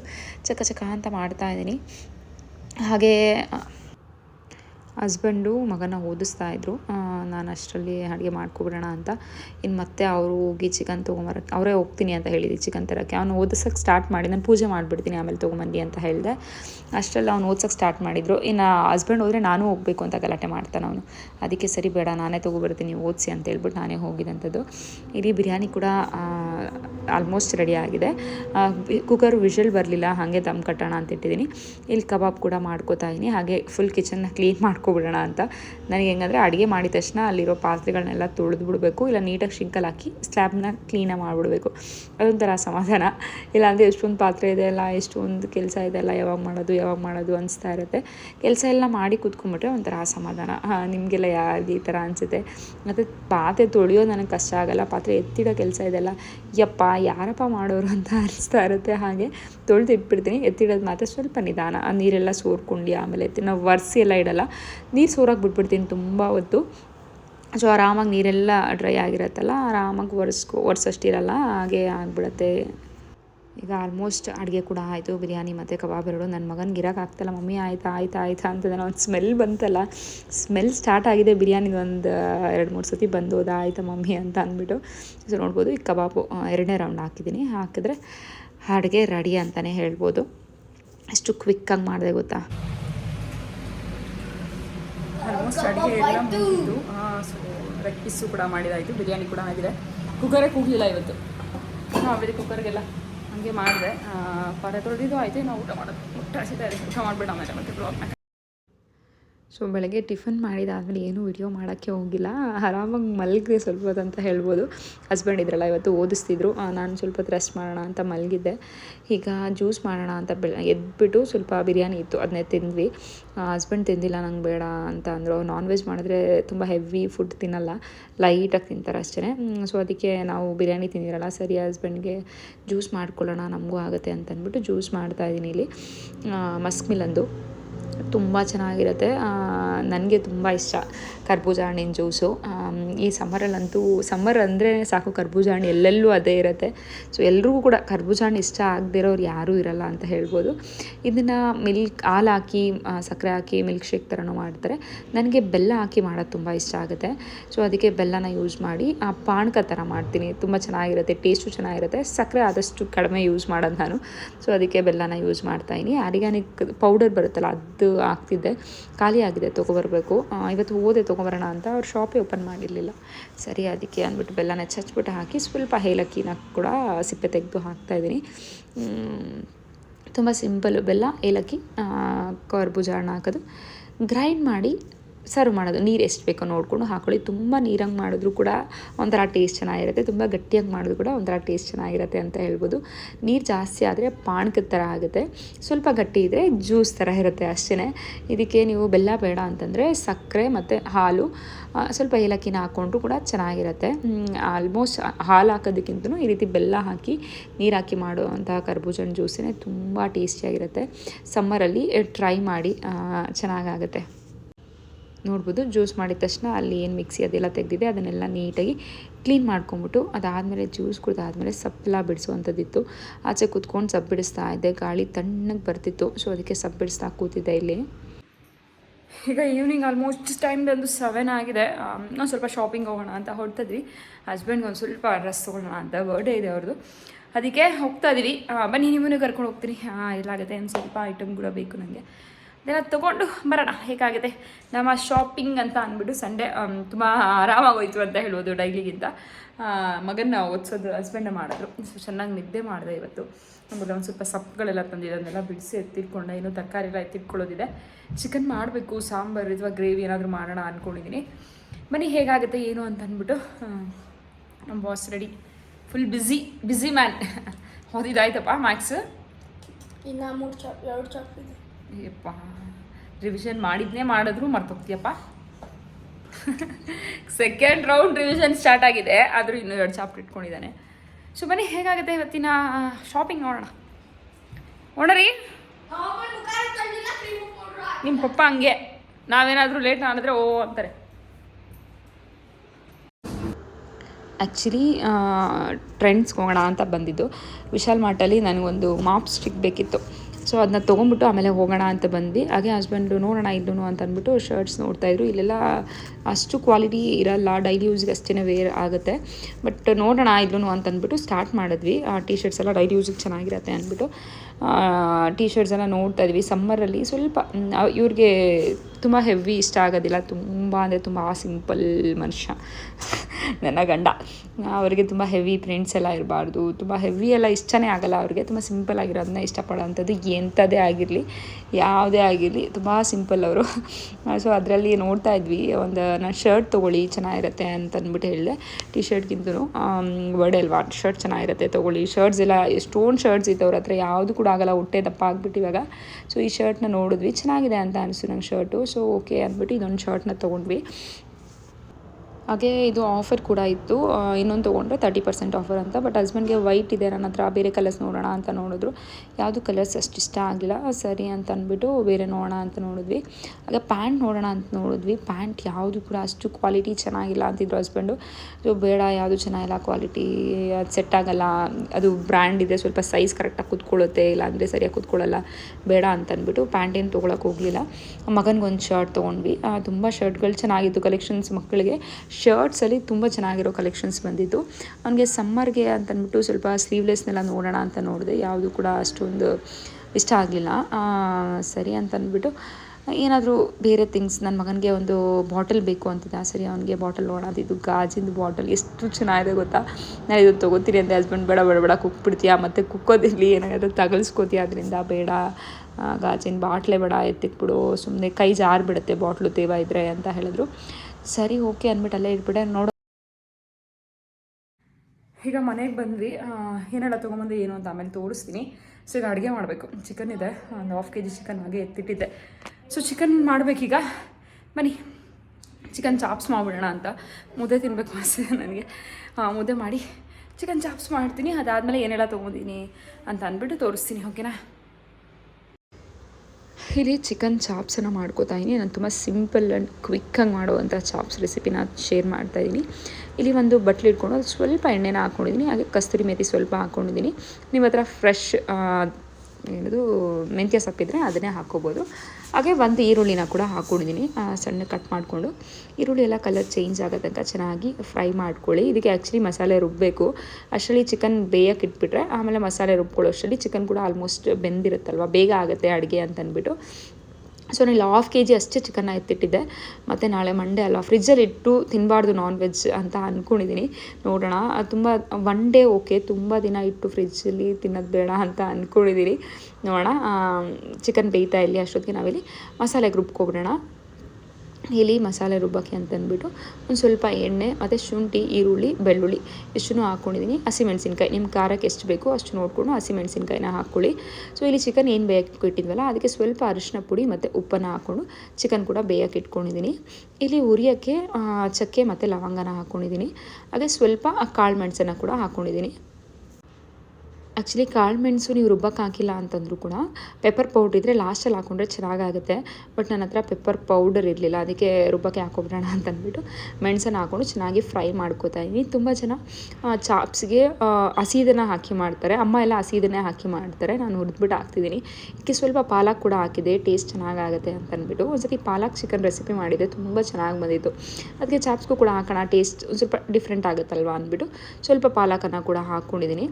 ಚಕ ಚಕ ಅಂತ ಮಾಡ್ತಾಯಿದ್ದೀನಿ ಹಾಗೇ ಹಸ್ಬೆಂಡು ಮಗನ ಓದಿಸ್ತಾ ಇದ್ದರು ನಾನು ಅಷ್ಟರಲ್ಲಿ ಅಡುಗೆ ಮಾಡ್ಕೊಬಿಡೋಣ ಅಂತ. ಇನ್ನು ಮತ್ತೆ ಅವರು ಹೋಗಿ ಚಿಕನ್ ತೊಗೊಂಬರಕ್ಕೆ ಅವರೇ ಹೋಗ್ತೀನಿ ಅಂತ ಹೇಳಿದ್ವಿ ಚಿಕನ್ ತರೋಕ್ಕೆ. ಅವ್ನು ಓದಿಸೋಕೆ ಸ್ಟಾರ್ಟ್ ಮಾಡಿ, ನಾನು ಪೂಜೆ ಮಾಡಿಬಿಡ್ತೀನಿ ಆಮೇಲೆ ತೊಗೊಂಬಂದು ಅಂತ ಹೇಳಿದೆ. ಅಷ್ಟರಲ್ಲಿ ಅವ್ನು ಓದ್ಸೋಕೆ ಸ್ಟಾರ್ಟ್ ಮಾಡಿದರು. ಇನ್ನು ಹಸ್ಬೆಂಡ್ ಹೋದರೆ ನಾನು ಹೋಗಬೇಕು ಅಂತ ಗಲಾಟೆ ಮಾಡ್ತಾನೆ ಅವನು. ಅದಕ್ಕೆ ಸರಿ ಬೇಡ, ನಾನೇ ತೊಗೊಬರ್ತೀನಿ ಓದಿಸಿ ಅಂತ ಹೇಳ್ಬಿಟ್ಟು ನಾನೇ ಹೋಗಿದಂಥದ್ದು. ಇಡೀ ಬಿರಿಯಾನಿ ಕೂಡ ಆಲ್ಮೋಸ್ಟ್ ರೆಡಿ ಆಗಿದೆ. ಕುಕ್ಕರ್ ವಿಷಲ್ ಬರಲಿಲ್ಲ, ಹಾಗೆ ದಮ್ ಕಟ್ಟೋಣ ಅಂತ ಇಟ್ಟಿದ್ದೀನಿ. ಇಲ್ಲಿ ಕಬಾಬ್ ಕೂಡ ಮಾಡ್ಕೋತಾ ಇದ್ದೀನಿ. ಹಾಗೆ ಫುಲ್ ಕಿಚನ್ನ ಕ್ಲೀನ್ ಮಾಡ್ಕೊಬಿಡೋಣ ಅಂತ. ನನಗೆ ಹೆಂಗಂದರೆ ಅಡುಗೆ ಮಾಡಿದ ತಕ್ಷಣ ಅಲ್ಲಿರೋ ಪಾತ್ರೆಗಳನ್ನೆಲ್ಲ ತೊಳೆದು ಬಿಡಬೇಕು, ಇಲ್ಲ ನೀಟಾಗಿ ಶಿಂಕಲ್ಲಿ ಹಾಕಿ ಸ್ಲ್ಯಾಬ್ನ ಕ್ಲೀನಾಗಿ ಮಾಡಿಬಿಡಬೇಕು. ಅದೊಂಥರ ಸಮಾಧಾನ. ಇಲ್ಲಾಂದರೆ ಎಷ್ಟೊಂದು ಪಾತ್ರೆ ಇದೆ ಅಲ್ಲ, ಎಷ್ಟೊಂದು ಕೆಲಸ ಇದೆ ಅಲ್ಲ, ಯಾವಾಗ ಮಾಡೋದು ಯಾವಾಗ ಮಾಡೋದು ಅನಿಸ್ತಾ ಇರುತ್ತೆ. ಕೆಲಸ ಎಲ್ಲ ಮಾಡಿ ಕೂತ್ಕೊಂಡ್ಬಿಟ್ರೆ ಒಂಥರ ಸಮಾಧಾನ. ನಿಮಗೆಲ್ಲ ಯಾರಿಗೆ ಈ ಥರ ಅನಿಸುತ್ತೆ. ಮತ್ತು ಪಾತ್ರೆ ತೊಳೆಯೋದು ನನಗೆ ಕಷ್ಟ ಆಗಲ್ಲ. ಪಾತ್ರೆ ಎತ್ತಿಡೋ ಕೆಲಸ ಇದೆಲ್ಲ ಯಪ್ಪ, ಯಾರಪ್ಪ ಮಾಡೋರು ಅಂತ ಅನಿಸ್ತಾ ಇರುತ್ತೆ ಹಾಗೆ. ತೊಳೆದು ಇಟ್ಬಿಡ್ತೀನಿ ಎತ್ತಿಡೋದು ಮಾತ್ರ ಸ್ವಲ್ಪ ನಿಧಾನ. ಆ ನೀರೆಲ್ಲ ಸೋರ್ಕೊಂಡು ಆಮೇಲೆ ಎತ್ತಿ, ನಾವು ಒರೆಸಿ ಎಲ್ಲ ಇಡಲ್ಲ. ನೀರು ಸೋರಾಗಿ ಬಿಟ್ಬಿಡ್ತೀನಿ ತುಂಬ ಹೊತ್ತು. ಸೊ ಆರಾಮಾಗಿ ನೀರೆಲ್ಲ ಡ್ರೈ ಆಗಿರತ್ತಲ್ಲ, ಆರಾಮಾಗಿ ಒರೆಸ್ಕೊ, ಒರೆಸೋಷ್ಟಿರಲ್ಲ, ಹಾಗೆ ಆಗಿಬಿಡತ್ತೆ. ಈಗ ಆಲ್ಮೋಸ್ಟ್ ಅಡುಗೆ ಕೂಡ ಆಯಿತು, ಬಿರಿಯಾನಿ ಮತ್ತು ಕಬಾಬ್ ಎರಡು. ನನ್ನ ಮಗನಿಗೆ ಇರೋಕ್ಕಾಗ್ತಲ್ಲ ಮಮ್ಮಿ ಆಯ್ತಾ ಆಯ್ತಾ ಆಯ್ತಾ ಅಂತ ಒಂದು ಸ್ಮೆಲ್ ಬಂತಲ್ಲ, ಸ್ಮೆಲ್ ಸ್ಟಾರ್ಟ್ ಆಗಿದೆ ಬಿರಿಯಾನಿದು ಒಂದು, ಎರಡು, ಮೂರು ಸತಿ ಬಂದು ಹೋದ ಆಯ್ತಾ ಮಮ್ಮಿ ಅಂತ ಅಂದ್ಬಿಟ್ಟು. ಸೊ ನೋಡ್ಬೋದು ಈಗ ಕಬಾಬು ಎರಡನೇ ರೌಂಡ್ ಹಾಕಿದ್ದೀನಿ ಹಾಕಿದ್ರೆ ಅಡುಗೆ ರೆಡಿ ಅಂತಲೇ ಹೇಳ್ಬೋದು. ಅಷ್ಟು ಕ್ವಿಕ್ಕಾಗಿ ಮಾಡಿದೆ ಗೊತ್ತಾ? ಆಲ್ಮೋಸ್ಟ್ ಅಡುಗೆ ಎಲ್ಲ ಮುಗಿದು ಸೊ ರೆಡ್ ಪೀಸು ಕೂಡ ಮಾಡಿದಾಯಿತು ಬಿರಿಯಾನಿ ಕೂಡ ಆಗಿದೆ. ಕುಕ್ಕರೇ ಕೂಗಲಿಲ್ಲ ಇವತ್ತು. ಬೇರೆ ಕುಕ್ಕರ್ಗೆಲ್ಲ ಹಂಗೆ ಮಾಡಿದೆ. ಪರ ತೊಳೆದಿದ್ದು ಆಯಿತು ನಾವು ಊಟ ಮಾಡೋದು. ಊಟ ಹಸಿತಾ ಇದೆ ಊಟ ಮಾಡಿಬಿಡ ಆಮೇಲೆ ಮತ್ತೆ ಬ್ಲಾಗ್ನ ಸೊ ಬೆಳಗ್ಗೆ ಟಿಫನ್ ಮಾಡಿದಾದ್ಮೇಲೆ ಏನೂ ವಿಡಿಯೋ ಮಾಡೋಕ್ಕೆ ಹೋಗಿಲ್ಲ. ಆರಾಮಾಗಿ ಮಲಗಿದೆ ಸ್ವಲ್ಪ ಹೊತ್ತು ಅಂತ ಹೇಳ್ಬೋದು. ಹಸ್ಬೆಂಡ್ ಇದ್ರಲ್ಲ, ಇವತ್ತು ಓದಿಸ್ತಿದ್ರು. ನಾನು ಸ್ವಲ್ಪ ಹೊತ್ತು ರೆಸ್ಟ್ ಮಾಡೋಣ ಅಂತ ಮಲಗಿದ್ದೆ. ಈಗ ಜ್ಯೂಸ್ ಮಾಡೋಣ ಅಂತ ಬೆಳ ಎದ್ಬಿಟ್ಟು ಸ್ವಲ್ಪ ಬಿರಿಯಾನಿ ಇತ್ತು, ಅದನ್ನೇ ತಿಂದ್ವಿ. ಹಸ್ಬೆಂಡ್ ತಿಂದಿಲ್ಲ, ನಂಗೆ ಬೇಡ ಅಂತ ಅಂದರು. ನಾನ್ ವೆಜ್ ಮಾಡಿದ್ರೆ ತುಂಬ ಹೆವಿ ಫುಡ್ ತಿನ್ನಲ್ಲ ಲೈಟಾಗಿ ತಿಂತಾರೆ ಅಷ್ಟೇ ಸೊ ಅದಕ್ಕೆ ನಾವು ಬಿರಿಯಾನಿ ತಿಂದಿರಲ್ಲ, ಸರಿ ಹಸ್ಬೆಂಡ್ಗೆ ಜ್ಯೂಸ್ ಮಾಡ್ಕೊಳ್ಳೋಣ, ನಮಗೂ ಆಗುತ್ತೆ ಅಂತ ಅಂದ್ಬಿಟ್ಟು ಜ್ಯೂಸ್ ಮಾಡ್ತಾಯಿದ್ದೀನಿ ಇಲ್ಲಿ. ಮಸ್ಕ್ ಮಿಲಂದು ತುಂಬ ಚೆನ್ನಾಗಿರುತ್ತೆ. ನನಗೆ ತುಂಬ ಇಷ್ಟ. ಕರ್ಬೂಜ ಹಣ್ಣಿನ ಜ್ಯೂಸು. ಈ ಸಮ್ಮರಲ್ಲಂತೂ ಸಮ್ಮರ್ ಅಂದರೆ ಸಾಕು ಕರ್ಬೂಜ ಹಣ್ಣು ಎಲ್ಲೆಲ್ಲೂ ಅದೇ ಇರುತ್ತೆ. ಸೊ ಎಲ್ರಿಗೂ ಕೂಡ ಕರ್ಬೂಜ ಹಣ್ಣು ಇಷ್ಟ ಆಗದಿರೋರು ಯಾರೂ ಇರಲ್ಲ ಅಂತ ಹೇಳ್ಬೋದು. ಇದನ್ನು ಮಿಲ್ಕ್, ಹಾಲು ಹಾಕಿ ಸಕ್ಕರೆ ಹಾಕಿ ಮಿಲ್ಕ್ ಶೇಕ್ ಥರನೂ ಮಾಡ್ತಾರೆ. ನನಗೆ ಬೆಲ್ಲ ಹಾಕಿ ಮಾಡೋದು ತುಂಬ ಇಷ್ಟ ಆಗುತ್ತೆ. ಸೊ ಅದಕ್ಕೆ ಬೆಲ್ಲನ ಯೂಸ್ ಮಾಡಿ, ಆ, ಪಾನಕ ಥರ ಮಾಡ್ತೀನಿ. ತುಂಬ ಚೆನ್ನಾಗಿರುತ್ತೆ, ಟೇಸ್ಟು ಚೆನ್ನಾಗಿರುತ್ತೆ. ಸಕ್ಕರೆ ಆದಷ್ಟು ಕಡಿಮೆ ಯೂಸ್ ಮಾಡೋದು ನಾನು. ಸೊ ಅದಕ್ಕೆ ಬೆಲ್ಲನ ಯೂಸ್ ಮಾಡ್ತಾಯಿನಿ ಆರ್ಗ್ಯಾನಿಕ್ ಪೌಡರ್ ಬರುತ್ತಲ್ಲ, ಅದು ಹಾಕ್ತಿದ್ದೆ. ಖಾಲಿ ಆಗಿದೆ, ತೊಗೊಬರ್ಬೇಕು. ಇವತ್ತು ಹೋದೆ ತೊಗೊಬರೋಣ ಅಂತ ಅವ್ರು ಶಾಪೇ ಓಪನ್ ಮಾಡಿರಲಿಲ್ಲ. ಸರಿ, ಅದಕ್ಕೆ ಅಂದ್ಬಿಟ್ಟು ಬೆಲ್ಲನ ಚಚ್ಬಿಟ್ಟು ಹಾಕಿ ಸ್ವಲ್ಪ ಏಲಕ್ಕಿನ ಕೂಡ ಸಿಪ್ಪೆ ತೆಗೆದು ಹಾಕ್ತಾಯಿದ್ದೀನಿ ತುಂಬ ಸಿಂಪಲ್ಲು ಬೆಲ್ಲ, ಏಲಕ್ಕಿ ಕರ್ಬೂಜ ಹಣ್ಣು ಹಾಕೋದು. ಗ್ರೈಂಡ್ ಮಾಡಿ ಸರ್ವ್ ಮಾಡೋದು, ನೀರು ಎಷ್ಟು ಬೇಕೋ ನೋಡಿಕೊಂಡು ಹಾಕೊಳ್ಳಿ. ತುಂಬ ನೀರಂಗೆ ಮಾಡಿದ್ರು ಕೂಡ ಒಂಥರ ಟೇಸ್ಟ್ ಚೆನ್ನಾಗಿರುತ್ತೆ. ತುಂಬ ಗಟ್ಟಿಯಾಗಿ ಮಾಡಿದ್ರು ಕೂಡ ಒಂಥರ ಟೇಸ್ಟ್ ಚೆನ್ನಾಗಿರುತ್ತೆ ಅಂತ ಹೇಳ್ಬೋದು. ನೀರು ಜಾಸ್ತಿ ಆದರೆ ಪಾನಕದ ಥರ ಆಗುತ್ತೆ. ಸ್ವಲ್ಪ ಗಟ್ಟಿ ಇದ್ದರೆ ಜ್ಯೂಸ್ ಥರ ಇರುತ್ತೆ ಅಷ್ಟೇ ಇದಕ್ಕೆ ನೀವು ಬೆಲ್ಲ ಬೇಡ ಅಂತಂದರೆ ಸಕ್ಕರೆ ಮತ್ತು ಹಾಲು ಸ್ವಲ್ಪ ಏಲಕ್ಕಿನ ಹಾಕ್ಕೊಂಡ್ರು ಕೂಡ ಚೆನ್ನಾಗಿರುತ್ತೆ. ಆಲ್ಮೋಸ್ಟ್ ಹಾಲು ಹಾಕೋದಕ್ಕಿಂತಲೂ ಈ ರೀತಿ ಬೆಲ್ಲ ಹಾಕಿ ನೀರು ಹಾಕಿ ಮಾಡುವಂತಹ ಕರ್ಬೂಜನ ಜ್ಯೂಸೇ ತುಂಬ ಟೇಸ್ಟಿಯಾಗಿರುತ್ತೆ ಸಮ್ಮರಲ್ಲಿ ಟ್ರೈ ಮಾಡಿ ಚೆನ್ನಾಗಾಗುತ್ತೆ. ನೋಡ್ಬೋದು, ಜ್ಯೂಸ್ ಮಾಡಿದ ತಕ್ಷಣ ಅಲ್ಲಿ ಏನು ಮಿಕ್ಸಿ ಅದೆಲ್ಲ ತೆಗೆದಿದೆ, ಅದನ್ನೆಲ್ಲ ನೀಟಾಗಿ ಕ್ಲೀನ್ ಮಾಡ್ಕೊಂಬಿಟ್ಟು ಅದಾದಮೇಲೆ ಜ್ಯೂಸ್ ಕುಡ್ದಾದ್ಮೇಲೆ ಸಪ್ಪೆಲ್ಲ ಬಿಡಿಸುವಂಥದ್ದಿತ್ತು. ಆಚೆ ಕೂತ್ಕೊಂಡು ಸಬ್ ಬಿಡಿಸ್ತಾ ಇದ್ದೆ, ಗಾಳಿ ತಣ್ಣಗೆ ಬರ್ತಿತ್ತು. ಸೊ ಅದಕ್ಕೆ ಸಬ್ ಬಿಡಿಸ್ತಾ ಕೂತಿದ್ದೆ ಇಲ್ಲಿ. ಈಗ ಈವ್ನಿಂಗ್ ಆಲ್ಮೋಸ್ಟ್ ಟೈಮ್ ಬಂದು ಸೆವೆನ್ ಆಗಿದೆ. ನಾವು ಸ್ವಲ್ಪ ಶಾಪಿಂಗ್ ಹೋಗೋಣ ಅಂತ ಹೊರಟಿದ್ವಿ. ಹಸ್ಬೆಂಡ್ಗೆ ಒಂದು ಸ್ವಲ್ಪ ಡ್ರೆಸ್ ತೊಗೊಳ್ಳೋಣ ಅಂತ ಬರ್ಡೇ ಇದೆ ಅವ್ರದ್ದು ಅದಕ್ಕೆ ಹೋಗ್ತಾ ಇದೀವಿ. ಬನ್ನಿ, ನಿಮ್ಮನ್ನು ಕರ್ಕೊಂಡು ಹೋಗ್ತೀನಿ. ಹಾಂ, ಇಲ್ಲಾಗುತ್ತೆ, ಒಂದು ಸ್ವಲ್ಪ ಐಟಮ್ ಕೂಡ ಬೇಕು ನನಗೆ ಅದೆಲ್ಲ ತೊಗೊಂಡು ಬರೋಣ. ಹೇಗಾಗಿದೆ? ನಮ್ಮ ಶಾಪಿಂಗ್ ಅಂತ ಅಂದ್ಬಿಟ್ಟು ಸಂಡೇ ತುಂಬ ಆರಾಮಾಗೋಯ್ತು ಅಂತ ಹೇಳ್ಬೋದು ಡೈಲಿಗಿಂತ. ಮಗನ ಓದಿಸೋದು ಹಸ್ಬೆಂಡ್ ಮಾಡಿದ್ರು. ಸೊ ಚೆನ್ನಾಗಿ ನಿದ್ದೆ ಮಾಡಿದೆ ಇವತ್ತು. ಆಮೇಲೆ ಒಂದು ಸ್ವಲ್ಪ ಸೊಪ್ಪುಗಳೆಲ್ಲ ತಂದಿದೆ, ಅದನ್ನೆಲ್ಲ ಬಿಡಿಸಿ ಎತ್ತಿಟ್ಕೊಂಡೆ, ಇನ್ನೂ ತರಕಾರಿ ಎಲ್ಲ ಎತ್ತಿಟ್ಕೊಳ್ಳೋದಿದೆ. ಚಿಕನ್ ಮಾಡಬೇಕು, ಸಾಂಬಾರು ಅಥವಾ ಗ್ರೇವಿ ಏನಾದರೂ ಮಾಡೋಣ ಅಂದ್ಕೊಂಡಿದ್ದೀನಿ ಮನೆ ಹೇಗಾಗುತ್ತೆ, ಏನು ಅಂತ ಅಂದ್ಬಿಟ್ಟು ನಮ್ಮ boss ready full busy busy man ಓದಿದ್ದಾಯ್ತಪ್ಪ max ಇನ್ನು ಮೂರು ಚಾಪ್ ಎರಡು ಚಾಪ್ ಇದೆ. ಯಪ್ಪ. ರಿವಿಷನ್ ಮಾಡಿದ್ನೇ ಮಾಡಿದ್ರು ಮರ್ತೋಗ್ತೀಯಪ್ಪ. ಸೆಕೆಂಡ್ ರೌಂಡ್ ರಿವಿಷನ್ ಸ್ಟಾರ್ಟ್ ಆಗಿದೆ. ಆದರೂ ಇನ್ನೂ ಎರಡು ಚಾಪ್ಟರ್ ಇಟ್ಕೊಂಡಿದ್ದಾನೆ. ಸೊ ಬನ್ನಿ ಹೇಗಾಗುತ್ತೆ ಇವತ್ತಿನ ಶಾಪಿಂಗ್ ನೋಡೋಣ? ನೋಡ್ರಿ ನಿಮ್ಮ ಪಪ್ಪ ಹಂಗೆ. ನಾವೇನಾದರೂ ಲೇಟ್ ಮಾಡಿದ್ರೆ ಓ ಅಂತಾರೆ. ಆ್ಯಕ್ಚುಲಿ ಟ್ರೆಂಡ್ಸ್ಗೆ ಹೋಗೋಣ ಅಂತ ಬಂದಿದ್ದು. ವಿಶಾಲ್ ಮಾರ್ಟಲ್ಲಿ ನನಗೊಂದು ಮಾಪ್ ಸ್ಟಿಕ್ ಬೇಕಿತ್ತು. ಸೊ ಅದನ್ನ ತೊಗೊಂಬಿಟ್ಟು ಆಮೇಲೆ ಹೋಗೋಣ ಅಂತ ಬಂದ್ವಿ. ಹಾಗೆ ಹಸ್ಬೆಂಡು ನೋಡೋಣ ಇಲ್ಲೂ ಅಂತ ಅಂದ್ಬಿಟ್ಟು ಶರ್ಟ್ಸ್ ನೋಡ್ತಾಯಿದ್ರು ಇಲ್ಲೆಲ್ಲ ಅಷ್ಟು ಕ್ವಾಲಿಟಿ ಇರಲ್ಲ ಡೈಲಿ ಯೂಸಿಗೆ ಅಷ್ಟೇ ವೇರ್ ಆಗುತ್ತೆ. ಬಟ್ ನೋಡೋಣ ಇಲ್ಲೂ ಅಂತ ಅಂದ್ಬಿಟ್ಟು ಸ್ಟಾರ್ಟ್ ಮಾಡಿದ್ವಿ. ಆ ಟೀ ಶರ್ಟ್ಸ್ ಎಲ್ಲ ಡೈಲಿ ಯೂಸಿಗೆ ಚೆನ್ನಾಗಿರುತ್ತೆ ಅಂದ್ಬಿಟ್ಟು. ಟೀ ಶರ್ಟ್ಸ್ ಎಲ್ಲ ನೋಡ್ತಾ ಇದ್ವಿ. ಸಮ್ಮರಲ್ಲಿ ಸ್ವಲ್ಪ ಇವ್ರಿಗೆ ತುಂಬ ಹೆವಿ ಇಷ್ಟ ಆಗೋದಿಲ್ಲ. ತುಂಬ ಅಂದರೆ ತುಂಬ ಸಿಂಪಲ್ ಮನುಷ್ಯ. ನನ್ನ ಗಂಡ. ಅವರಿಗೆ ತುಂಬ ಹೆವಿ ಪ್ರಿಂಟ್ಸ್ ಎಲ್ಲ ಇರಬಾರ್ದು. ತುಂಬ ಹೆವಿ ಎಲ್ಲ ಇಷ್ಟನೇ ಆಗಲ್ಲ. ಅವ್ರಿಗೆ ತುಂಬ ಸಿಂಪಲ್ ಆಗಿರೋದನ್ನ ಇಷ್ಟಪಡೋವಂಥದ್ದು ಎಂಥದ್ದೇ ಆಗಿರಲಿ. ಯಾವುದೇ ಆಗಿರಲಿ, ತುಂಬ ಸಿಂಪಲ್ ಅವರು. ಸೊ ಅದರಲ್ಲಿ ನೋಡ್ತಾ ಇದ್ವಿ, ಒಂದು ನಾನು ಶರ್ಟ್ ತೊಗೊಳ್ಳಿ, ಚೆನ್ನಾಗಿರುತ್ತೆ ಅಂತ ಅಂದ್ಬಿಟ್ಟು ಹೇಳಿದೆ. ಟಿ ಶರ್ಟ್ಗಿಂತೂ ವರ್ಡ್ ಅಲ್ವಾ ಶರ್ಟ್ ಚೆನ್ನಾಗಿರುತ್ತೆ ತೊಗೊಳ್ಳಿ. ಶರ್ಟ್ಸ್ ಎಲ್ಲ, ಎಷ್ಟೊಂದು ಶರ್ಟ್ಸ್ ಇತ್ತು ಅವ್ರ ಹತ್ರ, ಯಾವುದು ಕೂಡ ಆಗಲ್ಲ, ಹೊಟ್ಟೆ ದಪ್ಪ ಆಗ್ಬಿಟ್ಟು ಇವಾಗ. ಸೊ ಈ ಶರ್ಟ್ನ ನೋಡಿದ್ವಿ, ಚೆನ್ನಾಗಿದೆ ಅಂತ ಅನಿಸ್ತು ನಂಗೆ ಶರ್ಟು ಸೊ ಓಕೆ ಅಂದ್ಬಿಟ್ಟು ಇದೊಂದು ಶರ್ಟ್ನ ತೊಗೊಂಡ್ವಿ. ಹಾಗೆ ಇದು ಆಫರ್ ಕೂಡ ಇತ್ತು. ಇನ್ನೊಂದು ತೊಗೊಂಡ್ರೆ ತರ್ಟಿ ಪರ್ಸೆಂಟ್ ಆಫರ್ ಅಂತ. ಬಟ್ ಹಸ್ಬೆಂಡ್ಗೆ ವೈಟ್ ಇದೆ, ನನ್ನ ಹತ್ರ. ಬೇರೆ ಕಲರ್ಸ್ ನೋಡೋಣ ಅಂತ ನೋಡಿದ್ರು. ಯಾವುದು ಕಲರ್ಸ್ ಅಷ್ಟು ಇಷ್ಟ ಆಗಲಿಲ್ಲ. ಸರಿ ಅಂತ ಅಂದ್ಬಿಟ್ಟು ಬೇರೆ ನೋಡೋಣ ಅಂತ ನೋಡಿದ್ವಿ. ಹಾಗೆ ಪ್ಯಾಂಟ್ ನೋಡೋಣ ಅಂತ ನೋಡಿದ್ವಿ. ಪ್ಯಾಂಟ್ ಯಾವುದು ಕೂಡ ಅಷ್ಟು ಕ್ವಾಲಿಟಿ ಚೆನ್ನಾಗಿಲ್ಲ ಅಂತಿದ್ರು ಹಸ್ಬೆಂಡು ಸೊ ಬೇಡ, ಯಾವುದು ಚೆನ್ನಾಗಿಲ್ಲ ಕ್ವಾಲಿಟಿ ಅದು ಸೆಟ್ ಆಗಲ್ಲ. ಅದು ಬ್ರ್ಯಾಂಡ್ ಇದೆ, ಸ್ವಲ್ಪ ಸೈಜ್ ಕರೆಕ್ಟಾಗಿ ಕೂತ್ಕೊಳ್ಳುತ್ತೆ ಇಲ್ಲಾಂದರೆ ಸರಿಯಾಗಿ ಕೂತ್ಕೊಳ್ಳಲ್ಲ, ಬೇಡ ಅಂತ ಅಂದ್ಬಿಟ್ಟು ಪ್ಯಾಂಟ್ ಏನು ತೊಗೊಳಕ್ಕೆ ಹೋಗಲಿಲ್ಲ. ಮಗನಿಗೊಂದು ಶರ್ಟ್ ತೊಗೊಂಡ್ವಿ. ತುಂಬ ಶರ್ಟ್ಗಳು ಚೆನ್ನಾಗಿತ್ತು ಕಲೆಕ್ಷನ್ಸ್ ಮಕ್ಕಳಿಗೆ. ಶರ್ಟ್ಸಲ್ಲಿ ತುಂಬ ಚೆನ್ನಾಗಿರೋ ಕಲೆಕ್ಷನ್ಸ್ ಬಂದಿತ್ತು ಅವನಿಗೆ ಸಮ್ಮರ್ಗೆ ಅಂತಂದ್ಬಿಟ್ಟು ಸ್ವಲ್ಪ ಸ್ಲೀವ್ಲೆಸ್ನೆಲ್ಲ ನೋಡೋಣ ಅಂತ ನೋಡಿದೆ. ಯಾವುದು ಕೂಡ ಅಷ್ಟೊಂದು ಇಷ್ಟ ಆಗಲಿಲ್ಲ. ಸರಿ ಅಂತಂದ್ಬಿಟ್ಟು ಏನಾದರೂ ಬೇರೆ ಥಿಂಗ್ಸ್ ನನ್ನ ಮಗನಿಗೆ ಒಂದು ಬಾಟಲ್ ಬೇಕು ಅಂತಿದ್ದ. ಸರಿ, ಅವನಿಗೆ ಬಾಟಲ್ ನೋಡೋದಿದ್ದು ಗಾಜಿಂದು ಬಾಟಲ್ ಎಷ್ಟು ಚೆನ್ನಾಗಿದೆ ಗೊತ್ತಾ? ನಾನು ಇದು ತೊಗೋತೀನಿ ಅಂತ ಹಸ್ಬೆಂಡ್, ಬೇಡ ಬೇಡ ಬೇಡ, ಕುಕ್ಬಿಡ್ತೀಯಾ? ಮತ್ತು ಕುಕ್ಕೋದಿರಲಿ. ಏನಾದರೂ ತಗಲ್ಸ್ಕೋತೀಯ? ಅದರಿಂದ ಬೇಡ. ಗಾಜಿನ ಬಾಟ್ಲೆ ಬೇಡ. ಎತ್ತಿಕ್ಬಿಡು ಸುಮ್ಮನೆ ಕೈ ಜಾರಿಬಿಡುತ್ತೆ. ಬಾಟ್ಲು ತೇವ ಇದ್ದರೆ ಅಂತ ಹೇಳಿದ್ರು. ಸರಿ, ಓಕೆ ಅಂದ್ಬಿಟ್ಟು ಅಲ್ಲೇ ಇಟ್ಬಿಟ್ಟೆ ನೋಡೋ. ಈಗ ಮನೆಗೆ ಬಂದ್ವಿ. ಏನೆಲ್ಲ ತೊಗೊಂಬಂದು, ಏನು ಅಂತ ಆಮೇಲೆ ತೋರಿಸ್ತೀನಿ. ಸೊ, ಈಗ ಅಡುಗೆ ಮಾಡಬೇಕು. ಚಿಕನ್ ಇದೆ. ಒಂದು ಹಾಫ್ ಕೆ ಜಿ ಚಿಕನ್ ಹಾಗೆ ಎತ್ತಿಟ್ಟಿದ್ದೆ. So, chicken ಮಾಡಬೇಕೀಗ? ಬನ್ನಿ. ಚಿಕನ್ ಚಾಪ್ಸ್ ಮಾಡಿಬಿಡೋಣ ಅಂತ. ಮುದ್ದೆ ತಿನ್ನಬೇಕು ಅನಿಸ್ತಿದೆ ನನಗೆ. ಮುದ್ದೆ ಮಾಡಿ ಚಿಕನ್ ಚಾಪ್ಸ್ ಮಾಡ್ತೀನಿ. ಅದಾದಮೇಲೆ ಏನೆಲ್ಲ ತೊಗೊಂಡಿನಿ ಅಂತ ಅಂದ್ಬಿಟ್ಟು ತೋರಿಸ್ತೀನಿ, ಓಕೆನಾ? ಇಲ್ಲಿ ಚಿಕನ್ ಚಾಪ್ಸನ್ನು ಮಾಡ್ಕೋತಾ ಇದ್ದೀನಿ ನಾನು ತುಂಬ ಸಿಂಪಲ್ ಆ್ಯಂಡ್ ಕ್ವಿಕ್ಕಾಗಿ ಮಾಡುವಂಥ ಚಾಪ್ಸ್ ರೆಸಿಪಿನ ಶೇರ್ ಮಾಡ್ತಾ ಇದ್ದೀನಿ ಇಲ್ಲಿ ಒಂದು ಬಟ್ಲು ಇಟ್ಕೊಂಡು ಅದು ಸ್ವಲ್ಪ ಎಣ್ಣೆನ ಹಾಕ್ಕೊಂಡಿದ್ದೀನಿ ಹಾಗೆ ಕಸ್ತೂರಿ ಮೇಥಿ ಸ್ವಲ್ಪ ಹಾಕ್ಕೊಂಡಿದ್ದೀನಿ ನಿಮ್ಮ ಹತ್ರ ಫ್ರೆಶ್ ಏನದು, ಮೆಂತ್ಯ ಸೊಪ್ಪಿದ್ರೆ ಅದನ್ನೇ ಹಾಕ್ಕೋಬೋದು ಹಾಗೆ ಒಂದು ಈರುಳ್ಳಿನ ಕೂಡ ಹಾಕ್ಕೊಂಡಿದ್ದೀನಿ. ಆ, ಸಣ್ಣ ಕಟ್ ಮಾಡಿಕೊಂಡು. ಈರುಳ್ಳಿ ಎಲ್ಲ ಕಲರ್ ಚೇಂಜ್ ಆಗೋ ತನಕ ಚೆನ್ನಾಗಿ ಫ್ರೈ ಮಾಡ್ಕೊಳ್ಳಿ. ಇದಕ್ಕೆ ಆ್ಯಕ್ಚುಲಿ ಮಸಾಲೆ ರುಬ್ಬಬೇಕು ಅಷ್ಟರಲ್ಲಿ ಚಿಕನ್ ಬೇಯಕ್ಕೆ ಇಟ್ಬಿಟ್ರೆ ಆಮೇಲೆ ಮಸಾಲೆ ರುಬ್ಕೊಳ್ಳೋ ಅಷ್ಟರಲ್ಲಿ ಚಿಕನ್ ಕೂಡ ಆಲ್ಮೋಸ್ಟ್ ಬೆಂದಿರುತ್ತಲ್ವ? ಬೇಗ ಆಗುತ್ತೆ ಅಡುಗೆ ಅಂತ ಅಂದ್ಬಿಟ್ಟು ಸೊ ನಾನು ಇಲ್ಲಿ ಹಾಫ್ ಕೆ ಜಿ ಅಷ್ಟೇ ಚಿಕನ್ನ ಎತ್ತಿಟ್ಟಿದ್ದೆ. ಮತ್ತು ನಾಳೆ ಮಂಡೇ ಅಲ್ಲ ಫ್ರಿಜ್ಜಲ್ಲಿ ಇಟ್ಟು ತಿನ್ನಬಾರ್ದು ನಾನ್ ವೆಜ್ ಅಂತ ಅಂದ್ಕೊಂಡಿದ್ದೀನಿ ನೋಡೋಣ. ತುಂಬ ಒನ್ ಡೇ ಓಕೆ ತುಂಬ ದಿನ ಇಟ್ಟು ಫ್ರಿಜ್ಜಲ್ಲಿ ತಿನ್ನೋದು ಬೇಡ ಅಂತ ಅಂದ್ಕೊಂಡಿದ್ದೀನಿ ನೋಡೋಣ. ಚಿಕನ್ ಬೇಯ್ತಾ ಇಲ್ಲಿ ಅಷ್ಟೊತ್ತಿಗೆ ನಾವಿಲ್ಲಿ. ಮಸಾಲೆಗೆ ರುಬ್ಕೊಬಿಡೋಣ ಇಲ್ಲಿ ಮಸಾಲೆ ರುಬ್ಬಕ್ಕೆ ಅಂತಂದ್ಬಿಟ್ಟು ಒಂದು ಸ್ವಲ್ಪ ಎಣ್ಣೆ, ಮತ್ತು ಶುಂಠಿ, ಈರುಳ್ಳಿ, ಬೆಳ್ಳುಳ್ಳಿ ಇಷ್ಟನ್ನು ಹಾಕ್ಕೊಂಡಿದ್ದೀನಿ. ಹಸಿಮೆಣ್ಸಿನ್ಕಾಯಿ ನಿಮ್ಮ ಖಾರಕ್ಕೆ ಎಷ್ಟು ಬೇಕೋ ಅಷ್ಟು ನೋಡಿಕೊಂಡು ಹಸಿಮೆಣ್ಸಿನ್ಕಾಯಿನ ಹಾಕ್ಕೊಳ್ಳಿ. ಸೊ ಇಲ್ಲಿ ಚಿಕನ್ ಏನು ಬೇಯಕ್ಕೆ ಇಟ್ಟಿದ್ವಲ್ಲ, ಅದಕ್ಕೆ ಸ್ವಲ್ಪ ಅರಿಶಿನ ಪುಡಿ ಮತ್ತು ಉಪ್ಪನ್ನು ಹಾಕ್ಕೊಂಡು ಚಿಕನ್ ಕೂಡ ಬೇಯಕ್ಕೆ ಇಟ್ಕೊಂಡಿದ್ದೀನಿ. ಇಲ್ಲಿ ಉರಿಯೋಕ್ಕೆ ಚಕ್ಕೆ ಮತ್ತು ಲವಂಗನ ಹಾಕ್ಕೊಂಡಿದ್ದೀನಿ. ಹಾಗೆ ಸ್ವಲ್ಪ ಕಾಳು ಮೆಣಸನ್ನು ಕೂಡ ಹಾಕ್ಕೊಂಡಿದ್ದೀನಿ. ಆ್ಯಕ್ಚುಲಿ ಕಾಳು ಮೆಣಸು ನೀವು ರುಬ್ಬಕ್ಕೆ ಹಾಕಿಲ್ಲ ಅಂತಂದರೂ ಕೂಡ ಪೆಪ್ಪರ್ ಪೌಡ್ರ್ ಇದ್ದರೆ ಲಾಸ್ಟಲ್ಲಿ ಹಾಕ್ಕೊಂಡ್ರೆ ಚೆನ್ನಾಗಾಗುತ್ತೆ. ಬಟ್ ನನ್ನ ಹತ್ರ ಪೆಪ್ಪರ್ ಪೌಡರ್ ಇರಲಿಲ್ಲ, ಅದಕ್ಕೆ ರುಬ್ಬಕ್ಕೆ ಹಾಕೊಬಿಡೋಣ ಅಂತ ಅಂದ್ಬಿಟ್ಟು ಮೆಣಸನ್ನು ಹಾಕ್ಕೊಂಡು ಚೆನ್ನಾಗಿ ಫ್ರೈ ಮಾಡ್ಕೋತಾ ಇದ್ದೀನಿ. ತುಂಬ ಜನ ಚಾಪ್ಸ್ಗೆ ಹಸಿದನ್ನು ಹಾಕಿ ಮಾಡ್ತಾರೆ. ಅಮ್ಮ ಎಲ್ಲ ಹಸಿದನ್ನೇ ಹಾಕಿ ಮಾಡ್ತಾರೆ. ನಾನು ಹುರಿದ್ಬಿಟ್ಟು ಹಾಕ್ತಿದ್ದೀನಿ. ಇದಕ್ಕೆ ಸ್ವಲ್ಪ ಪಾಲಕ್ ಕೂಡ ಹಾಕಿದೆ. ಟೇಸ್ಟ್ ಚೆನ್ನಾಗಾಗುತ್ತೆ ಅಂತ ಅಂದ್ಬಿಟ್ಟು ಒಂದ್ಸತಿ ಪಾಲಕ್ ಚಿಕನ್ ರೆಸಿಪಿ ಮಾಡಿದೆ ತುಂಬ ಚೆನ್ನಾಗಿ ಬಂದಿತ್ತು. ಅದಕ್ಕೆ ಚಾಪ್ಸ್ಗೂ ಕೂಡ ಹಾಕೋಣ. ಟೇಸ್ಟ್ ಒಂದು ಸ್ವಲ್ಪ ಡಿಫ್ರೆಂಟ್ ಆಗುತ್ತಲ್ವ ಅಂದ್ಬಿಟ್ಟು ಸ್ವಲ್ಪ ಪಾಲಕನ್ನು ಕೂಡ ಹಾಕ್ಕೊಂಡಿದ್ದೀನಿ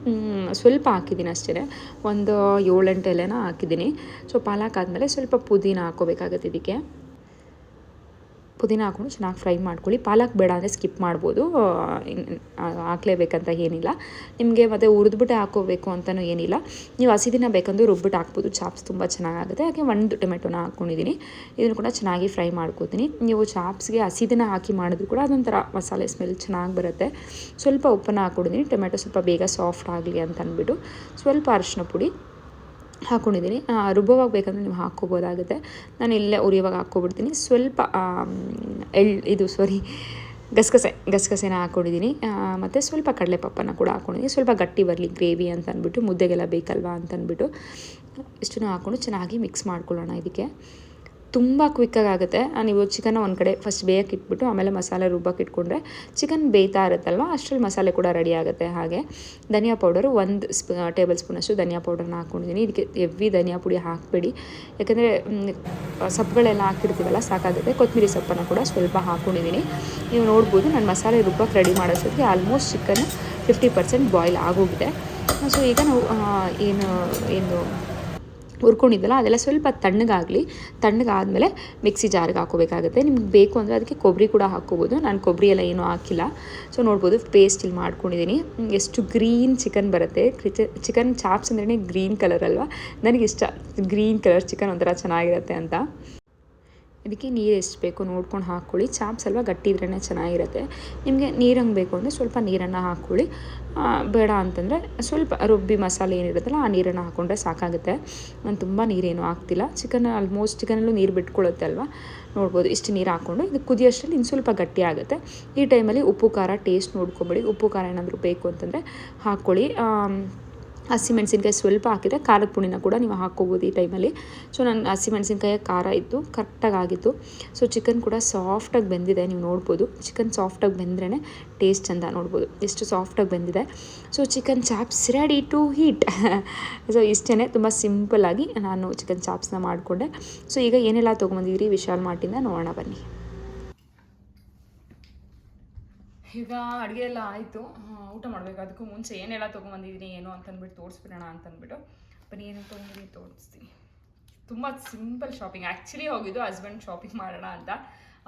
ಸ್ವಲ್ಪ ಹಾಕಿದ್ದೀನಿ ಅಷ್ಟೇ. ಒಂದು ಏಳೆಂಟು ಎಲೆನ ಹಾಕಿದ್ದೀನಿ. ಸೊ ಪಾಲಕ್ ಆದಮೇಲೆ ಸ್ವಲ್ಪ ಪುದೀನ ಹಾಕೋಬೇಕಾಗತ್ತೆ ಇದಕ್ಕೆ. ಪುದೀನ ಹಾಕ್ಕೊಂಡು ಚೆನ್ನಾಗಿ ಫ್ರೈ ಮಾಡ್ಕೊಳ್ಳಿ. ಪಾಲಕ್ ಬೇಡ ಅಂದರೆ ಸ್ಕಿಪ್ ಮಾಡ್ಬೋದು. ಹಾಕ್ಲೇಬೇಕಂತ ಏನಿಲ್ಲ. ನಿಮಗೆ ಮತ್ತು ಹುರಿದ್ಬಿಟ್ಟೆ ಹಾಕೋಬೇಕು ಅಂತಲೂ ಏನಿಲ್ಲ. ನೀವು ಹಸಿದಿನ ಬೇಕಂದ್ರೆ ರುಬ್ಬಿಟ್ಟು ಹಾಕ್ಬೋದು. ಚಾಪ್ಸ್ ತುಂಬ ಚೆನ್ನಾಗಾಗುತ್ತೆ. ಹಾಗೆ ಒಂದು ಟೊಮೆಟೊನ ಹಾಕ್ಕೊಂಡಿದ್ದೀನಿ. ಇದನ್ನು ಕೂಡ ಚೆನ್ನಾಗಿ ಫ್ರೈ ಮಾಡ್ಕೋತೀನಿ. ನೀವು ಚಾಪ್ಸ್ಗೆ ಹಸಿದಿನ ಹಾಕಿ ಮಾಡಿದ್ರು ಕೂಡ ಅದೊಂಥರ ಮಸಾಲೆ ಸ್ಮೆಲ್ ಚೆನ್ನಾಗಿ ಬರುತ್ತೆ. ಸ್ವಲ್ಪ ಉಪ್ಪನ್ನು ಹಾಕ್ಕೊಂಡಿದ್ದೀನಿ ಟೊಮೆಟೊ ಸ್ವಲ್ಪ ಬೇಗ ಸಾಫ್ಟ್ ಆಗಲಿ ಅಂತ ಅಂದ್ಬಿಟ್ಟು ಸ್ವಲ್ಪ ಅರಿಶಿನ ಪುಡಿ. ಹಾಕ್ಕೊಂಡಿದ್ದೀನಿ ರುಬ್ಬವಾಗಬೇಕಂದ್ರೆ ರುಬ್ಬವಾಗ ಬೇಕಂದ್ರೆ ನೀವು ಹಾಕ್ಕೋಬೋದಾಗುತ್ತೆ. ನಾನು ಇಲ್ಲೇ ಉರಿಯುವಾಗ ಹಾಕ್ಕೊಬಿಡ್ತೀನಿ. ಸ್ವಲ್ಪ ಎಳ್, ಇದು ಸಾರಿ ಗಸಗಸೆ, ಗಸಗಸೆನ ಹಾಕ್ಕೊಂಡಿದ್ದೀನಿ ಮತ್ತು ಸ್ವಲ್ಪ ಕಡಲೆಪಪ್ಪನ ಕೂಡ ಹಾಕ್ಕೊಂಡಿದ್ದೀನಿ ಸ್ವಲ್ಪ ಗಟ್ಟಿ ಬರಲಿ, ಗ್ರೇವಿ ಅಂತ ಅಂದ್ಬಿಟ್ಟು ಮುದ್ದೆಗೆಲ್ಲ ಬೇಕಲ್ವಾ ಅಂತ ಅಂದ್ಬಿಟ್ಟು ಇಷ್ಟನ್ನು ಹಾಕ್ಕೊಂಡು ಚೆನ್ನಾಗಿ ಮಿಕ್ಸ್ ಮಾಡ್ಕೊಳ್ಳೋಣ ಇದಕ್ಕೆ. ತುಂಬ ಕ್ವಿಕ್ಕಾಗಿ ಆಗುತ್ತೆ. ನೀವು ಚಿಕನ್ನ ಒಂದು ಕಡೆ ಫಸ್ಟ್ ಬೇಯಕ್ಕೆ ಇಟ್ಬಿಟ್ಟು, ಆಮೇಲೆ ಮಸಾಲೆ ರುಬ್ಬಕ್ಕೆ ಇಟ್ಕೊಂಡ್ರೆ ಚಿಕನ್ ಬೇಯ್ತಾ ಇರುತ್ತಲ್ವ? ಅಷ್ಟರಲ್ಲಿ ಮಸಾಲೆ ಕೂಡ ರೆಡಿ ಆಗುತ್ತೆ ಹಾಗೆ. ಧನಿಯಾ ಪೌಡರು ಒಂದು ಸ್ಪ ಟೇಬಲ್ ಸ್ಪೂನಷ್ಟು ಧನಿಯಾ ಪೌಡರ್ನ ಹಾಕ್ಕೊಂಡಿದ್ದೀನಿ ಇದಕ್ಕೆ ಎವ್ವಿ ಧನಿಯಾ ಪುಡಿ ಹಾಕಬೇಡಿ. ಯಾಕಂದರೆ ಸೊಪ್ಪುಗಳೆಲ್ಲ ಹಾಕಿರ್ತೀವಲ್ಲ, ಸಾಕಾಗುತ್ತೆ. ಕೊತ್ತಂಬರಿ ಸೊಪ್ಪನ್ನು ಕೂಡ ಸ್ವಲ್ಪ ಹಾಕ್ಕೊಂಡಿದ್ದೀನಿ ನೀವು ನೋಡ್ಬೋದು, ನಾನು ಮಸಾಲೆ ರುಬ್ಬಕ್ಕೆ ready ಮಾಡೋಷ್ಟೊತ್ತಿಗೆ almost chicken fifty percent boil ಆಗೋಗಿದೆ. ಸೊ ಈಗ ನಾವು ಏನು ಏನು ಹುರ್ಕೊಂಡಿದ್ದಲ್ಲ, ಅದೆಲ್ಲ ಸ್ವಲ್ಪ ತಣ್ಣಗಾಗಲಿ, ತಣ್ಣಗಾದಮೇಲೆ ಮಿಕ್ಸಿ ಜಾರ್ಗೆ ಹಾಕೋಬೇಕಾಗುತ್ತೆ ನಿಮ್ಗೆ ಬೇಕು ಅಂದರೆ ಅದಕ್ಕೆ ಕೊಬ್ಬರಿ ಕೂಡ ಹಾಕ್ಕೋಬೋದು. ನಾನು ಕೊಬ್ಬರಿ ಎಲ್ಲ ಏನೂ ಹಾಕಿಲ್ಲ. ಸೊ ನೋಡ್ಬೋದು ಪೇಸ್ಟ್ ಇಲ್ಲಿ ಮಾಡ್ಕೊಂಡಿದ್ದೀನಿ. ಎಷ್ಟು ಗ್ರೀನ್ ಚಿಕನ್ ಬರುತ್ತೆ. ಚಿಕನ್ ಚಾಪ್ಸ್ ಅಂದ್ರೆ ಗ್ರೀನ್ ಕಲರ್ ಅಲ್ವಾ? ನನಗಿಷ್ಟ ಗ್ರೀನ್ ಕಲರ್ ಚಿಕನ್ ಒಂಥರ ಚೆನ್ನಾಗಿರುತ್ತೆ ಅಂತ. ಇದಕ್ಕೆ ನೀರು ಎಷ್ಟು ಬೇಕು ನೋಡ್ಕೊಂಡು ಹಾಕ್ಕೊಳ್ಳಿ. ಚಾಪ್ಸ್ ಅಲ್ವಾ ಗಟ್ಟಿ ಇದ್ರೇ ಚೆನ್ನಾಗಿರುತ್ತೆ. ನಿಮಗೆ ನೀರಂಗೆ ಬೇಕು ಅಂದರೆ ಸ್ವಲ್ಪ ನೀರನ್ನು ಹಾಕ್ಕೊಳ್ಳಿ. ಬೇಡ ಅಂತಂದರೆ ಸ್ವಲ್ಪ ರುಬ್ಬಿ ಮಸಾಲೆ ಏನಿರುತ್ತಲ್ಲ ಆ ನೀರನ್ನು ಹಾಕ್ಕೊಂಡ್ರೆ ಸಾಕಾಗುತ್ತೆ. ನಾನು ತುಂಬ ನೀರೇನು ಹಾಕ್ತಿಲ್ಲ. ಚಿಕನ್ ಆಲ್ಮೋಸ್ಟ್ ಚಿಕನಲ್ಲೂ ನೀರು ಬಿಟ್ಕೊಳ್ಳುತ್ತೆ ಅಲ್ವಾ? ನೋಡ್ಬೋದು. ಇಷ್ಟು ನೀರು ಹಾಕ್ಕೊಂಡು ಇದು ಕುದಿಯೋಷ್ಟರಲ್ಲಿ ಇನ್ನು ಸ್ವಲ್ಪ ಗಟ್ಟಿ ಆಗುತ್ತೆ. ಈ ಟೈಮಲ್ಲಿ ಉಪ್ಪು ಖಾರ ಟೇಸ್ಟ್ ನೋಡ್ಕೊಬೇಡಿ. ಉಪ್ಪು ಖಾರ ಏನಾದರೂ ಬೇಕು ಅಂತಂದರೆ ಹಾಕ್ಕೊಳ್ಳಿ. ಹಸಿಮೆಣ್ಸಿನ್ಕಾಯಿ ಸ್ವಲ್ಪ ಹಾಕಿದರೆ ಖಾರದ ಪುಡಿನ ಕೂಡ ನೀವು ಹಾಕ್ಕೋಬೋದು ಈ ಟೈಮಲ್ಲಿ. ಸೊ ನನ್ನ ಹಸಿಮೆಣ್ಸಿನ್ಕಾಯಿ ಖಾರ ಇತ್ತು ಕರೆಕ್ಟಾಗಿ ಆಗಿತ್ತು. ಸೊ ಚಿಕನ್ ಕೂಡ ಸಾಫ್ಟಾಗಿ ಬೆಂದಿದೆ, ನೀವು ನೋಡ್ಬೋದು. ಚಿಕನ್ ಸಾಫ್ಟಾಗಿ ಬೆಂದ್ರೇ ಟೇಸ್ಟ್ ಚಂದ ನೋಡ್ಬೋದು. ಎಷ್ಟು ಸಾಫ್ಟಾಗಿ ಬೆಂದಿದೆ. So chicken chops ready to heat so ಇಷ್ಟೇ ತುಂಬ ಸಿಂಪಲ್ಲಾಗಿ ನಾನು ಚಿಕನ್ ಚಾಪ್ಸ್ನ ಮಾಡಿಕೊಂಡೆ. ಸೊ ಈಗ ಏನೆಲ್ಲ ತೊಗೊಂಬಂದಿದ್ರಿ ವಿಶಾಲ್ ಮಾರ್ಟಿಂದ ನೋಡೋಣ ಬನ್ನಿ. ಈಗ ಅಡುಗೆ ಎಲ್ಲ ಆಯಿತು. ಊಟ ಮಾಡಬೇಕು. ಅದಕ್ಕೂ ಮುಂಚೆ ಏನೆಲ್ಲ ತೊಗೊಂಬಂದಿದ್ದೀನಿ ಏನು ಅಂತಂದ್ಬಿಟ್ಟು ತೋರಿಸ್ಬಿಡೋಣ ಅಂತಂದ್ಬಿಟ್ಟು. ಬನ್ನಿ ಏನು ತೊಗೊಂಡಿದ್ದೀನಿ ತೋರಿಸ್ತೀನಿ. ತುಂಬ ಸಿಂಪಲ್ ಶಾಪಿಂಗ್. ಆ್ಯಕ್ಚುಲಿ ಹೋಗಿದ್ದು ಹಸ್ಬೆಂಡ್ ಶಾಪಿಂಗ್ ಮಾಡೋಣ ಅಂತ.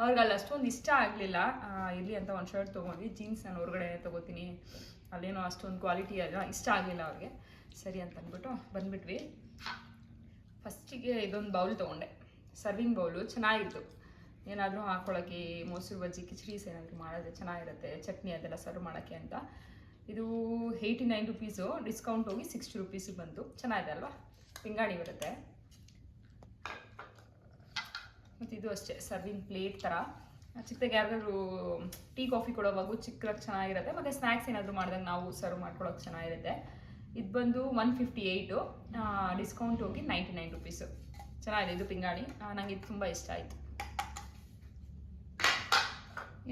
ಅವ್ರಿಗೆ ಅಲ್ಲಿ ಅಷ್ಟೊಂದು ಇಷ್ಟ ಆಗಲಿಲ್ಲ. ಇಲ್ಲಿ ಅಂತ ಒಂದು ಶರ್ಟ್ ತೊಗೊಂಡ್ವಿ. ಜೀನ್ಸ್ ನಾನು ಹೊರಗಡೆ ತೊಗೋತೀನಿ. ಅಲ್ಲೇನೋ ಅಷ್ಟೊಂದು ಕ್ವಾಲಿಟಿ ಅಲ್ಲ ಇಷ್ಟ ಆಗಲಿಲ್ಲ ಅವ್ರಿಗೆ. ಸರಿ ಅಂತ ಅಂದ್ಬಿಟ್ಟು ಬಂದ್ಬಿಟ್ವಿ. ಫಸ್ಟಿಗೆ ಇದೊಂದು ಬೌಲ್ ತೊಗೊಂಡೆ. Serving bowl. ಚೆನ್ನಾಗಿತ್ತು. ಏನಾದರೂ ಹಾಕೊಳ್ಳೋಕ್ಕೆ ಮೊಸರು, ಬಜ್ಜಿ ಕಿಚಡೀಸ್ ಏನಾದರೂ ಮಾಡೋದು ಚೆನ್ನಾಗಿರುತ್ತೆ, ಚಟ್ನಿ ಅದೆಲ್ಲ ಸರ್ವ್ ಮಾಡೋಕ್ಕೆ ಅಂತ. ಇದು ಏಯ್ಟಿ ನೈನ್ ರುಪೀಸು ಡಿಸ್ಕೌಂಟ್ ಹೋಗಿ ಸಿಕ್ಸ್ಟಿ ರುಪೀಸಿಗೆ ಬಂತು ಚೆನ್ನಾಗಿದೆ ಅಲ್ವಾ? ಪಿಂಗಾಣಿ ಬರುತ್ತೆ. ಮತ್ತು ಇದು ಅಷ್ಟೇ ಸರ್ವಿಂಗ್ ಪ್ಲೇಟ್ ಥರ ಚಿಕ್ಕದಾಗಿ ಯಾರಾದರೂ ಟೀ, ಕಾಫಿ ಕೊಡೋವಾಗೂ ಚಿಕ್ಕದಾಗಿ ಚೆನ್ನಾಗಿರುತ್ತೆ. ಮತ್ತು ಸ್ನ್ಯಾಕ್ಸ್ ಏನಾದರೂ ಮಾಡಿದಾಗ ನಾವು ಸರ್ವ್ ಮಾಡ್ಕೊಳ್ಳೋಕೆ ಚೆನ್ನಾಗಿರುತ್ತೆ. ಇದು ಬಂದು ಒನ್ ಫಿಫ್ಟಿ ಏಯ್ಟು ಡಿಸ್ಕೌಂಟ್ ಹೋಗಿ ನೈಂಟಿ ನೈನ್ ರುಪೀಸು ಚೆನ್ನಾಗಿದೆ ಇದು ಪಿಂಗಾಣಿ. ನನಗೆ ಇದು ತುಂಬ ಇಷ್ಟ ಆಯಿತು.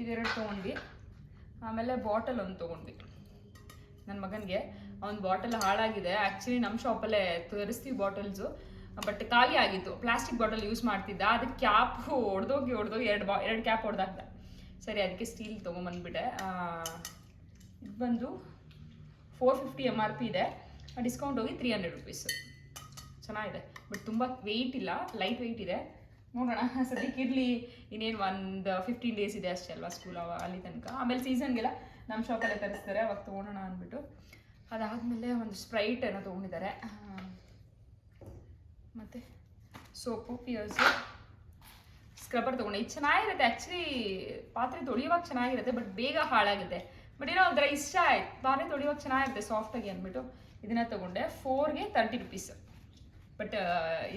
ಇದೆರಡು ತೊಗೊಂಡ್ವಿ. ಆಮೇಲೆ ಬಾಟಲ್ ಒಂದು ತೊಗೊಂಡ್ವಿ. ನನ್ನ ಮಗನಿಗೆ. ಅವ್ನ ಬಾಟಲ್ ಹಾಳಾಗಿದೆ. ಆ್ಯಕ್ಚುಲಿ ನಮ್ಮ ಶಾಪಲ್ಲೇ ತರಿಸ್ತೀವಿ ಬಾಟಲ್ಸು. ಬಟ್ ಖಾಲಿ ಆಗಿತ್ತು. ಪ್ಲಾಸ್ಟಿಕ್ ಬಾಟಲ್ ಯೂಸ್ ಮಾಡ್ತಿದ್ದ. ಅದಕ್ಕೆ ಕ್ಯಾಪು ಹೊಡೆದೋಗಿ ಹೊಡೆದೋಗಿ ಎರಡು ಬಾ, ಎರಡು ಕ್ಯಾಪ್ ಹೊಡೆದಾಕ್ದ ಸರಿ, ಅದಕ್ಕೆ ಸ್ಟೀಲ್ ತೊಗೊಂಬಂದ್ಬಿಟ್ಟೆ. ಇದು ಬಂದು four fifty M R P ಇದೆ. ಡಿಸ್ಕೌಂಟ್ ಹೋಗಿ ತ್ರೀ ಹಂಡ್ರೆಡ್ ರುಪೀಸು ಚೆನ್ನಾಗಿದೆ. ಬಟ್ ತುಂಬ ವೆಯ್ಟ್ ಇಲ್ಲ. ಲೈಟ್ ವೆಯ್ಟ್ ಇದೆ. ನೋಡೋಣ. ಸದ್ಯಕ್ಕೆ ಇರಲಿ. ಇನ್ನೇನು ಒಂದು ಫಿಫ್ಟೀನ್ ಡೇಸ್ ಇದೆ ಅಷ್ಟೇ ಅಲ್ವಾ ಸ್ಕೂಲ್ ಅವ ಅಲ್ಲಿ ತನಕ. ಆಮೇಲೆ ಸೀಸನ್ಗೆಲ್ಲ ನಮ್ಮ ಶಾಪಲ್ಲೇ ತರಿಸ್ತಾರೆ. ಅವಾಗ ತೊಗೊಳೋಣ ಅಂದ್ಬಿಟ್ಟು. ಅದಾದಮೇಲೆ ಒಂದು ಸ್ಪ್ರೈಟ್ ಏನೋ ತೊಗೊಂಡಿದ್ದಾರೆ ಮತ್ತು ಸೋಪು ಪಿಯರ್ಸು ಸ್ಕ್ರಬ್ಬರ್ ತೊಗೊಂಡೆ. ಇದು ಚೆನ್ನಾಗಿರುತ್ತೆ. ಆ್ಯಕ್ಚುಲಿ ಪಾತ್ರೆ ತೊಳೆಯುವಾಗ ಚೆನ್ನಾಗಿರುತ್ತೆ ಬಟ್ ಬೇಗ ಹಾಳಾಗುತ್ತೆ. ಬಟ್ ಏನೋ ಒಂಥರ ಇಷ್ಟ ಆಯ್ತು. ಪಾತ್ರೆ ತೊಳೆಯುವಾಗ ಚೆನ್ನಾಗಿರುತ್ತೆ ಸಾಫ್ಟಾಗಿ ಅಂದ್ಬಿಟ್ಟು ಇದನ್ನ ತೊಗೊಂಡೆ. ಫೋರ್ಗೆ ತರ್ಟಿ ರುಪೀಸ್ ಬಟ್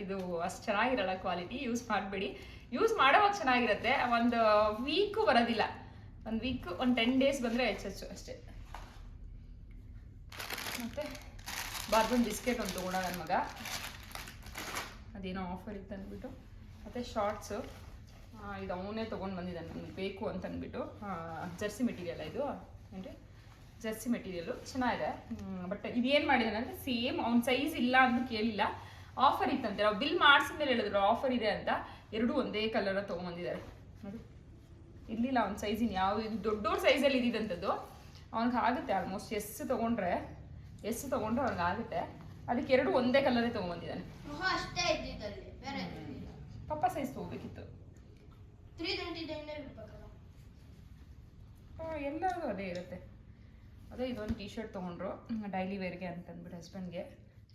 ಇದು ಅಷ್ಟು ಚೆನ್ನಾಗಿರಲ್ಲ ಕ್ವಾಲಿಟಿ ಯೂಸ್ ಮಾಡಬೇಡಿ. ಯೂಸ್ ಮಾಡೋವಾಗ ಚೆನ್ನಾಗಿರುತ್ತೆ. ಒಂದು ವೀಕು ಬರೋದಿಲ್ಲ. ಒಂದು ವೀಕು ಒಂದು ಟೆನ್ ಡೇಸ್ ಬಂದರೆ ಹೆಚ್ಚು ಅಷ್ಟೇ. ಮತ್ತೆ ಬಾರ್ಬನ್ ಬಿಸ್ಕೆಟ್ ಒಂದು ತಗೊಂಡ ನನ್ನ ಮಗ. ಅದೇನೋ ಆಫರ್ ಇತ್ತು ಅಂದ್ಬಿಟ್ಟು. ಮತ್ತು ಶಾರ್ಟ್ಸು ಇದು ಅವನೇ ತೊಗೊಂಡು ಬಂದಿದ್ದಾನೆ. ನನಗೆ ಬೇಕು ಅಂತ ಅಂದ್ಬಿಟ್ಟು. ಜರ್ಸಿ ಮೆಟೀರಿಯಲ್ ಇದು. ಏನ್ರಿ? ಜರ್ಸಿ ಮೆಟೀರಿಯಲ್ಲು ಚೆನ್ನಾಗಿದೆ. ಬಟ್ ಇದೇನು ಮಾಡಿದ್ದಾನೆ ಅಂದರೆ ಸೇಮ್ ಅವ್ನ ಸೈಜ್ ಇಲ್ಲ ಅಂತ ಕೇಳಿಲ್ಲ. ಆಫರ್ ಇತ್ತಂತೆ. ನಾವು ಬಿಲ್ ಮಾಡಿಸಿದ್ಮೇಲೆ ಹೇಳಿದ್ರು ಆಫರ್ ಇದೆ ಅಂತ. ಎರಡೂ ಒಂದೇ ಕಲರ ತೊಗೊಂಬಂದಿದ್ದಾರೆ. ನೋಡಿ. ಇರಲಿಲ್ಲ ಅವ್ನ ಸೈಜಿನ ಯಾವ ಇದು ದೊಡ್ಡೋರ್ ಸೈಜಲ್ಲಿ ಇದ್ದಿದ್ದಂಥದ್ದು ಅವ್ನಿಗೆ ಆಗುತ್ತೆ ಆಲ್ಮೋಸ್ಟ್ ಎಸ್ ತೊಗೊಂಡ್ರೆ. ಎಸ್ ತೊಗೊಂಡ್ರೆ ಅವ್ನಿಗೆ ಆಗುತ್ತೆ. ಅದಕ್ಕೆ ಎರಡು ಒಂದೇ ಕಲರೇ ತೊಗೊಂಬಂದಿದ್ದಾನೆ. ಪಪ್ಪ ಸೈಜ್ ತೊಗೋಬೇಕಿತ್ತು. ಎಲ್ಲರಿಗೂ ಅದೇ ಇರುತ್ತೆ. ಅದೇ ಇದೊಂದು ಟೀ ಶರ್ಟ್ ತೊಗೊಂಡ್ರು ಡೈಲಿ ವೇರ್ಗೆ ಅಂತಂದ್ಬಿಟ್ಟು ಹಸ್ಬೆಂಡ್ಗೆ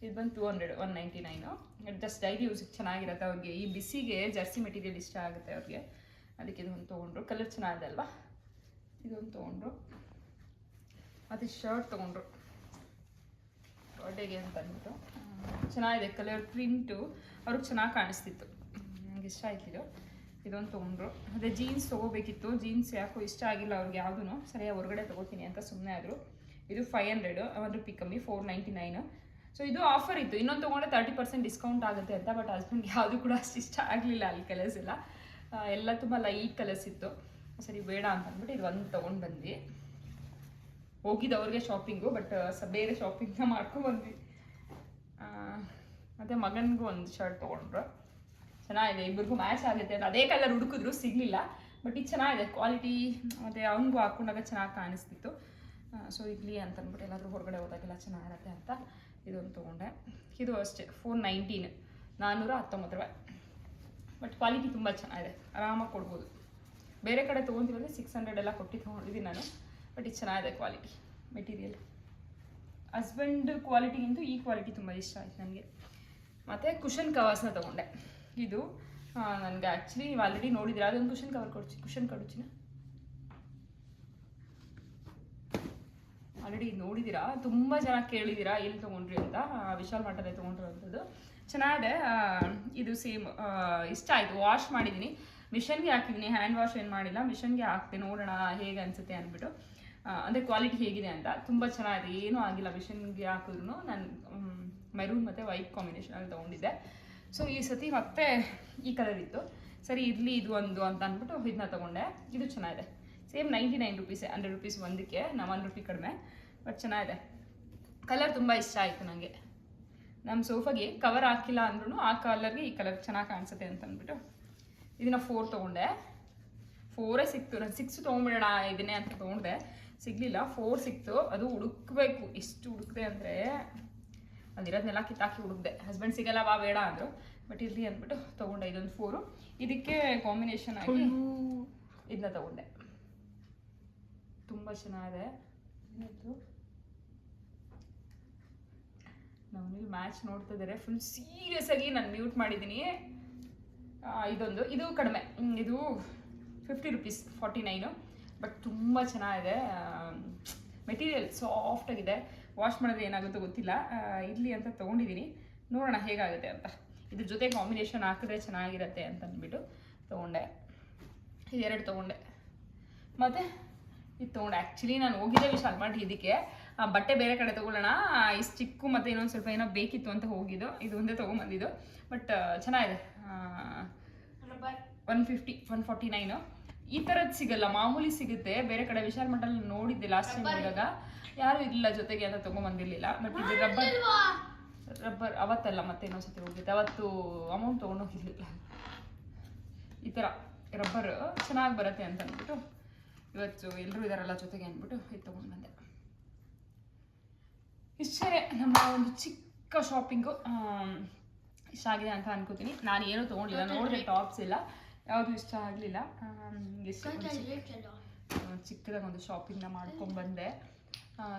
ಇದು ಬಂದು two hundred one ninety nine just daily ಯೂಸಿಗೆ ಚೆನ್ನಾಗಿರುತ್ತೆ ಅವ್ರಿಗೆ. ಈ ಬಿಸಿಗೆ ಜರ್ಸಿ ಮೆಟೀರಿಯಲ್ ಇಷ್ಟ ಆಗುತ್ತೆ ಅವ್ರಿಗೆ. ಅದಕ್ಕೆ ಇದೊಂದು ತೊಗೊಂಡ್ರು. ಕಲರ್ ಚೆನ್ನಾಗಿದೆ ಅಲ್ವಾ? ಇದೊಂದು ತೊಗೊಂಡ್ರು. ಮತ್ತು ಶರ್ಟ್ ತೊಗೊಂಡ್ರು. ಬರ್ಡೇಗೆ ಅಂತ ಅಂದ್ಬಿಟ್ಟು. ಚೆನ್ನಾಗಿದೆ ಕಲರ್ ಪ್ರಿಂಟು ಅವ್ರಿಗೆ ಚೆನ್ನಾಗಿ ಕಾಣಿಸ್ತಿತ್ತು. ನನಗೆ ಇಷ್ಟ ಆಯ್ತಿದ್ದು ಇದೊಂದು ತೊಗೊಂಡ್ರು. ಅದೇ ಜೀನ್ಸ್ ತೊಗೋಬೇಕಿತ್ತು. ಜೀನ್ಸ್ ಯಾಕೋ ಇಷ್ಟ ಆಗಿಲ್ಲ ಅವ್ರಿಗೆ ಯಾವುದೂ ಸರಿಯಾಗಿ ಹೊರಗಡೆ ತೊಗೋತೀನಿ ಅಂತ ಸುಮ್ಮನೆ ಆದರು. ಇದು ಫೈವ್ ಹಂಡ್ರೆಡು ಒಂದು ಪಿಕಮ್ಮಿ ಕಮ್ಮಿ ಫೋರ್ ನೈಂಟಿ ನೈನು ಸೊ ಇದು ಆಫರ್ ಇತ್ತು. ಇನ್ನೊಂದು ತೊಗೊಂಡ್ರೆ ತರ್ಟಿ ಪರ್ಸೆಂಟ್ ಡಿಸ್ಕೌಂಟ್ ಆಗುತ್ತೆ ಅಂತ ಬಟ್ ಹಸ್ಬೆಂಡ್ಗೆ ಯಾವುದು ಕೂಡ ಅಷ್ಟು ಇಷ್ಟ ಆಗಲಿಲ್ಲ ಅಲ್ಲಿ ಕಲರ್ಸ್ ಎಲ್ಲ. ಎಲ್ಲ ತುಂಬ ಲೈಟ್ ಕಲರ್ಸ್ ಇತ್ತು. ಸರಿ, ಬೇಡ ಅಂತ ಅಂದ್ಬಿಟ್ಟು ಇದು ಒಂದು ತೊಗೊಂಡು ಬಂದ್ವಿ. ಹೋಗಿದ್ದವ್ರಿಗೆ ಶಾಪಿಂಗು ಬಟ್ ಸ, ಬೇರೆ ಶಾಪಿಂಗ್ನ ಮಾಡ್ಕೊಂಡ್ಬಂದ್ವಿ ಮತ್ತು ಮಗನಿಗೂ ಒಂದು ಶರ್ಟ್ ತೊಗೊಂಡ್ರು. ಚೆನ್ನಾಗಿದೆ ಇಬ್ಬರಿಗೂ ಮ್ಯಾಚ್ ಆಗುತ್ತೆ ಅಂತ. ಅದೇ ಕಲರ್ ಹುಡುಕಿದ್ರು, ಸಿಗಲಿಲ್ಲ. ಬಟ್ ಇದು ಚೆನ್ನಾಗಿದೆ ಕ್ವಾಲಿಟಿ ಮತ್ತು ಅವನಿಗೂ ಹಾಕೊಂಡಾಗ ಚೆನ್ನಾಗಿ ಕಾಣಿಸ್ತಿತ್ತು. ಸೊ ಇರಲಿ ಅಂತ ಅಂದ್ಬಿಟ್ಟು ಎಲ್ಲಾದರೂ ಹೊರಗಡೆ ಹೋದಾಗೆಲ್ಲ ಚೆನ್ನಾಗಿರುತ್ತೆ ಅಂತ. ಇದೊಂದು ತೊಗೊಂಡೆ. ಇದು ಅಷ್ಟೇ ಫೋರ್ ನೈನ್ಟೀನ್ ನಾನ್ನೂರ ಹತ್ತೊಂಬತ್ತು ರೂಪಾಯಿ. ಬಟ್ ಕ್ವಾಲಿಟಿ ತುಂಬ ಚೆನ್ನಾಗಿದೆ, ಆರಾಮಾಗಿ ಕೊಡ್ಬೋದು. ಬೇರೆ ಕಡೆ ತೊಗೊತೀವಂದ್ರೆ ಸಿಕ್ಸ್ ಹಂಡ್ರೆಡ್ ಎಲ್ಲ ಕೊಟ್ಟು ತೊಗೊಂಡಿದ್ದೀನಿ ನಾನು ಬಟ್ ಇದು ಚೆನ್ನಾಗಿದೆ ಕ್ವಾಲಿಟಿ ಮೆಟೀರಿಯಲ್ ಹಸ್ಬೆಂಡ್ ಕ್ವಾಲಿಟಿಗಿಂತ ಈ ಕ್ವಾಲಿಟಿ ತುಂಬ ಇಷ್ಟ ಆಯಿತು ನನಗೆ. ಮತ್ತು ಕುಷನ್ ಕವರ್ಸ್ನ ತೊಗೊಂಡೆ. ಇದು ನನಗೆ ಆ್ಯಕ್ಚುಲಿ ನೀವು ಆಲ್ರೆಡಿ ನೋಡಿದ್ರೆ ಅದೊಂದು ಕುಷನ್ ಕವರ್ ಕೊಡ್ಚಿ ಕುಷನ್ ಕೊಡುಚಿನ? ಆಲ್ರೆಡಿ ನೋಡಿದ್ದೀರಾ ತುಂಬ ಜನ ಕೇಳಿದ್ದೀರಾ ಎಲ್ಲಿ ತೊಗೊಂಡ್ರಿ ಅಂತ? ವಿಶಾಲ್ ಮಠದಲ್ಲಿ ತೊಗೊಂಡಿರೋವಂಥದ್ದು. ಚೆನ್ನಾಗಿದೆ. ಇದು ಸೇಮ್ ಇಷ್ಟ ಆಯಿತು. ವಾಶ್ ಮಾಡಿದ್ದೀನಿ ಮಿಷನ್ಗೆ ಹಾಕಿದ್ದೀನಿ ಹ್ಯಾಂಡ್ ವಾಶ್ ಏನು ಮಾಡಿಲ್ಲ. ಮಿಷನ್ಗೆ ಹಾಕ್ತೆ ನೋಡೋಣ ಹೇಗೆ ಅನಿಸುತ್ತೆ ಅಂದ್ಬಿಟ್ಟು. ಅಂದರೆ ಕ್ವಾಲಿಟಿ ಹೇಗಿದೆ ಅಂತ. ತುಂಬ ಚೆನ್ನಾಗಿದೆ. ಏನೂ ಆಗಿಲ್ಲ ಮಿಷನ್ಗೆ ಹಾಕಿದ್ರು ನಾನು ಮೆರೂನ್ ಮತ್ತು ವೈಟ್ ಕಾಂಬಿನೇಷನಲ್ಲಿ ತೊಗೊಂಡಿದ್ದೆ. ಸೊ ಈ ಸತಿ ಮತ್ತೆ ಈ ಕಲರ್ ಇತ್ತು. ಸರಿ, ಇರಲಿ, ಇದು ಒಂದು ಅಂತ ಅಂದ್ಬಿಟ್ಟು ಇದನ್ನ ತೊಗೊಂಡೆ. ಇದು ಚೆನ್ನಾಗಿದೆ. ಸೇಮ್ ನೈಂಟಿ ನೈನ್ ರುಪೀಸೇ ಹಂಡ್ರೆಡ್ ರುಪೀಸ್ ಒಂದಕ್ಕೆ. ನಾವು ಒನ್ ರುಪಿ ಕಡಿಮೆ. ಬಟ್ ಚೆನ್ನಾಗಿದೆ. ಕಲರ್ ತುಂಬ ಇಷ್ಟ ಆಯಿತು ನನಗೆ ನಮ್ಮ ಸೋಫಾಗೆ ಕವರ್ ಹಾಕಿಲ್ಲ ಅಂದ್ರೂ ಆ ಕಲರ್ಗೆ ಈ ಕಲರ್ ಚೆನ್ನಾಗಿ ಕಾಣಿಸುತ್ತೆ ಅಂತ ಅಂದ್ಬಿಟ್ಟು ಇದನ್ನ ಫೋರ್ ತೊಗೊಂಡೆ. ಫೋರೇ ಸಿಕ್ತು. ನಾನು ಸಿಕ್ಸ್ ತೊಗೊಂಬಿಡೋಣ ಇದನ್ನೇ ಅಂತ ತೊಗೊಂಡೆ ಸಿಗಲಿಲ್ಲ. ಫೋರ್ ಸಿಕ್ತು. ಅದು ಹುಡುಕ್ಬೇಕು. ಎಷ್ಟು ಹುಡುಕ್ದೆ ಅಂದರೆ ಅದಿರೋದನ್ನೆಲ್ಲ ಕಿತ್ತಾಕಿ ಹುಡುಕ್ದೆ. ಹಸ್ಬೆಂಡ್ ಸಿಗಲ್ಲ ಬಾ ಬೇಡ ಅಂದರು. ಬಟ್ ಇರಲಿ ಅಂದ್ಬಿಟ್ಟು ತೊಗೊಂಡೆ ಇದೊಂದು ಫೋರು ಇದಕ್ಕೆ ಕಾಂಬಿನೇಷನ್ ಆಗಿ ಇದನ್ನ ತೊಗೊಂಡೆ. ತುಂಬ ಚೆನ್ನಾಗಿದೆ. ನಮ್ಮನೇಲಿ ಮ್ಯಾಚ್ ನೋಡ್ತಾ ಇದ್ದಾರೆ ಫುಲ್ ಸೀರಿಯಸ್ ಆಗಿ ನಾನು ಮ್ಯೂಟ್ ಮಾಡಿದ್ದೀನಿ ಇದೊಂದು, ಇದು ಕಡಿಮೆ. ಇದು fifty rupees forty nine but ತುಂಬ ಚೆನ್ನಾಗಿದೆ. ಮೆಟೀರಿಯಲ್ ಸಾಫ್ಟ್ ಆಗಿದೆ. ವಾಶ್ ಮಾಡಿದ್ರೆ ಏನಾಗುತ್ತೋ ಗೊತ್ತಿಲ್ಲ. ಇರಲಿ ಅಂತ ತೊಗೊಂಡಿದ್ದೀನಿ ನೋಡೋಣ ಹೇಗಾಗುತ್ತೆ ಅಂತ. ಇದ್ರ ಜೊತೆ ಕಾಂಬಿನೇಷನ್ ಹಾಕಿದ್ರೆ ಚೆನ್ನಾಗಿರುತ್ತೆ ಅಂತ ಅಂದ್ಬಿಟ್ಟು ತೊಗೊಂಡೆ. ಇದೆರಡು ತೊಗೊಂಡೆ. ಮತ್ತು, ಇದು ತೊಗೊಂಡೆ. ಆ್ಯಕ್ಚುಲಿ ನಾನು ಹೋಗಿದ್ದೆ ವಿಶಾಲ್ ಮಾಡಿ ಇದಕ್ಕೆ. ಬಟ್ಟೆ ಬೇರೆ ಕಡೆ ತೊಗೊಳ್ಳೋಣ. ಇಷ್ಟು ಚಿಕ್ಕು ಮತ್ತು ಇನ್ನೊಂದು ಸ್ವಲ್ಪ ಏನೋ ಬೇಕಿತ್ತು ಅಂತ ಹೋಗಿದ್ದು. ಇದು ಒಂದೇ ತೊಗೊಂಬಂದಿದ್ದು. ಬಟ್ ಚೆನ್ನಾಗಿದೆ. One fifty one forty nine ಈ ಥರದ್ದು ಸಿಗಲ್ಲ ಮಾಮೂಲಿ ಸಿಗುತ್ತೆ. ಬೇರೆ ಕಡೆ ವಿಶಾಲ್ ಮಠಲ್ಲಿ ನೋಡಿದ್ದೆ ಲಾಸ್ಟ್ ಟೈಮ್ ಹೋದಾಗ ಯಾರೂ ಇಲ್ಲ ಜೊತೆಗೆ ಅಂತ ತೊಗೊಂಬಂದಿರಲಿಲ್ಲ. ಬಟ್ ಇದು ರಬ್ಬರ್ ರಬ್ಬರ್ ಅವತ್ತಲ್ಲ ಮತ್ತೆ ಇನ್ನೊಂದ್ಸತಿ ಹೋಗಿದ್ದೆ. ಅವತ್ತು ಅಮೌಂಟ್ ತೊಗೊಂಡೋಗಿರ್ಲಿಲ್ಲ ಈ ಥರ ರಬ್ಬರ್ ಚೆನ್ನಾಗಿ ಬರುತ್ತೆ ಅಂತ ಅಂದ್ಬಿಟ್ಟು ಇವತ್ತು ಎಲ್ಲರೂ ಇದಾರಲ್ಲ ಜೊತೆಗೆ ಅಂದ್ಬಿಟ್ಟು ಇದು ತೊಗೊಂಡು ಬಂದೆ. ಇಷ್ಟೇ ನಮ್ಮ ಒಂದು ಚಿಕ್ಕ ಶಾಪಿಂಗು ಇಷ್ಟ ಆಗಿದೆ ಅಂತ ಅನ್ಕೋತೀನಿ. ನಾನು ಏನೂ ತೊಗೊಂಡಿಲ್ಲ. ನೋಡಿದೆ ಟಾಪ್ಸ್ ಇಲ್ಲ. ಯಾವುದು ಇಷ್ಟ ಆಗಲಿಲ್ಲ. ಚಿಕ್ಕದಾಗ ಚಿಕ್ಕದಾಗಿ ಒಂದು ಶಾಪಿಂಗ್ನ ಮಾಡ್ಕೊಂಡು ಬಂದೆ.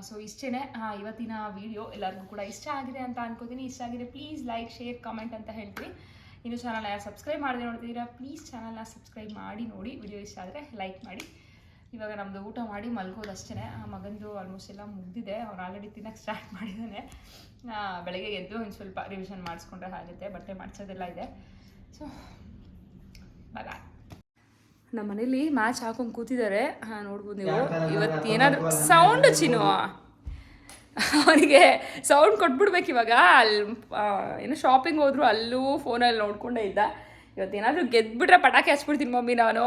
ಸೊ ಇಷ್ಟೇ ಇವತ್ತಿನ ವಿಡಿಯೋ ಎಲ್ಲರಿಗೂ ಕೂಡ ಇಷ್ಟ ಆಗಿದೆ ಅಂತ ಅನ್ಕೋತೀನಿ. ಇಷ್ಟ ಆಗಿದೆ ಪ್ಲೀಸ್ ಲೈಕ್ ಶೇರ್ ಕಮೆಂಟ್ ಅಂತ ಹೇಳ್ತೀವಿ ಇನ್ನು ಚಾನಲ್ನ ಯಾರು ಸಬ್ಸ್ಕ್ರೈಬ್ ಮಾಡದೆ ನೋಡ್ತಿದ್ದೀರಾ ಪ್ಲೀಸ್ ಚಾನಲ್ನ ಸಬ್ಸ್ಕ್ರೈಬ್ ಮಾಡಿ ನೋಡಿ. ವಿಡಿಯೋ ಇಷ್ಟ ಆದರೆ ಲೈಕ್ ಮಾಡಿ. ಇವಾಗ ನಮ್ಮದು ಊಟ ಮಾಡಿ ಮಲ್ಗೋದು ಅಷ್ಟೇ ಆ ಮಗಂದು ಆಲ್ಮೋಸ್ಟ್ ಎಲ್ಲ ಮುಗ್ದಿದೆ. ಅವ್ನು ಆಲ್ರೆಡಿ ತಿನ್ನಕ್ಕೆ ಸ್ಟಾರ್ಟ್ ಮಾಡಿದ್ದಾನೆ ಬೆಳಗ್ಗೆ ಎದ್ದು ಒಂದು ಸ್ವಲ್ಪ ರಿವಿಷನ್ ಮಾಡಿಸ್ಕೊಂಡ್ರೆ ಆಗುತ್ತೆ. ಬಟ್ಟೆ ಮಾಡಿಸೋದೆಲ್ಲ ಇದೆ. ಸೊ ಬಾಯ್ ಬಾಯ್ ನಮ್ಮ ಮನೇಲಿ ಮ್ಯಾಚ್ ಹಾಕೊಂಡು ಕೂತಿದ್ದಾರೆ ಹಾಂ ನೋಡ್ಬೋದು ನೀವು. ಇವತ್ತು ಏನಾದರೂ ಸೌಂಡ್ ಚಿನ್ನು ಅವನಿಗೆ ಸೌಂಡ್ ಕೊಟ್ಬಿಡ್ಬೇಕು ಇವಾಗ. ಅಲ್ಲಿ ಏನು ಏನೋ ಶಾಪಿಂಗ್ ಹೋದ್ರು ಅಲ್ಲೂ ಫೋನಲ್ಲಿ ನೋಡ್ಕೊಂಡೇ ಇದ್ದ. ಇವತ್ತೇನಾದರೂ ಗೆದ್ಬಿಟ್ರೆ ಪಟಾಕಿ ಹಚ್ಬಿಡ್ತೀನಿ ಮಮ್ಮಿ ನಾನು.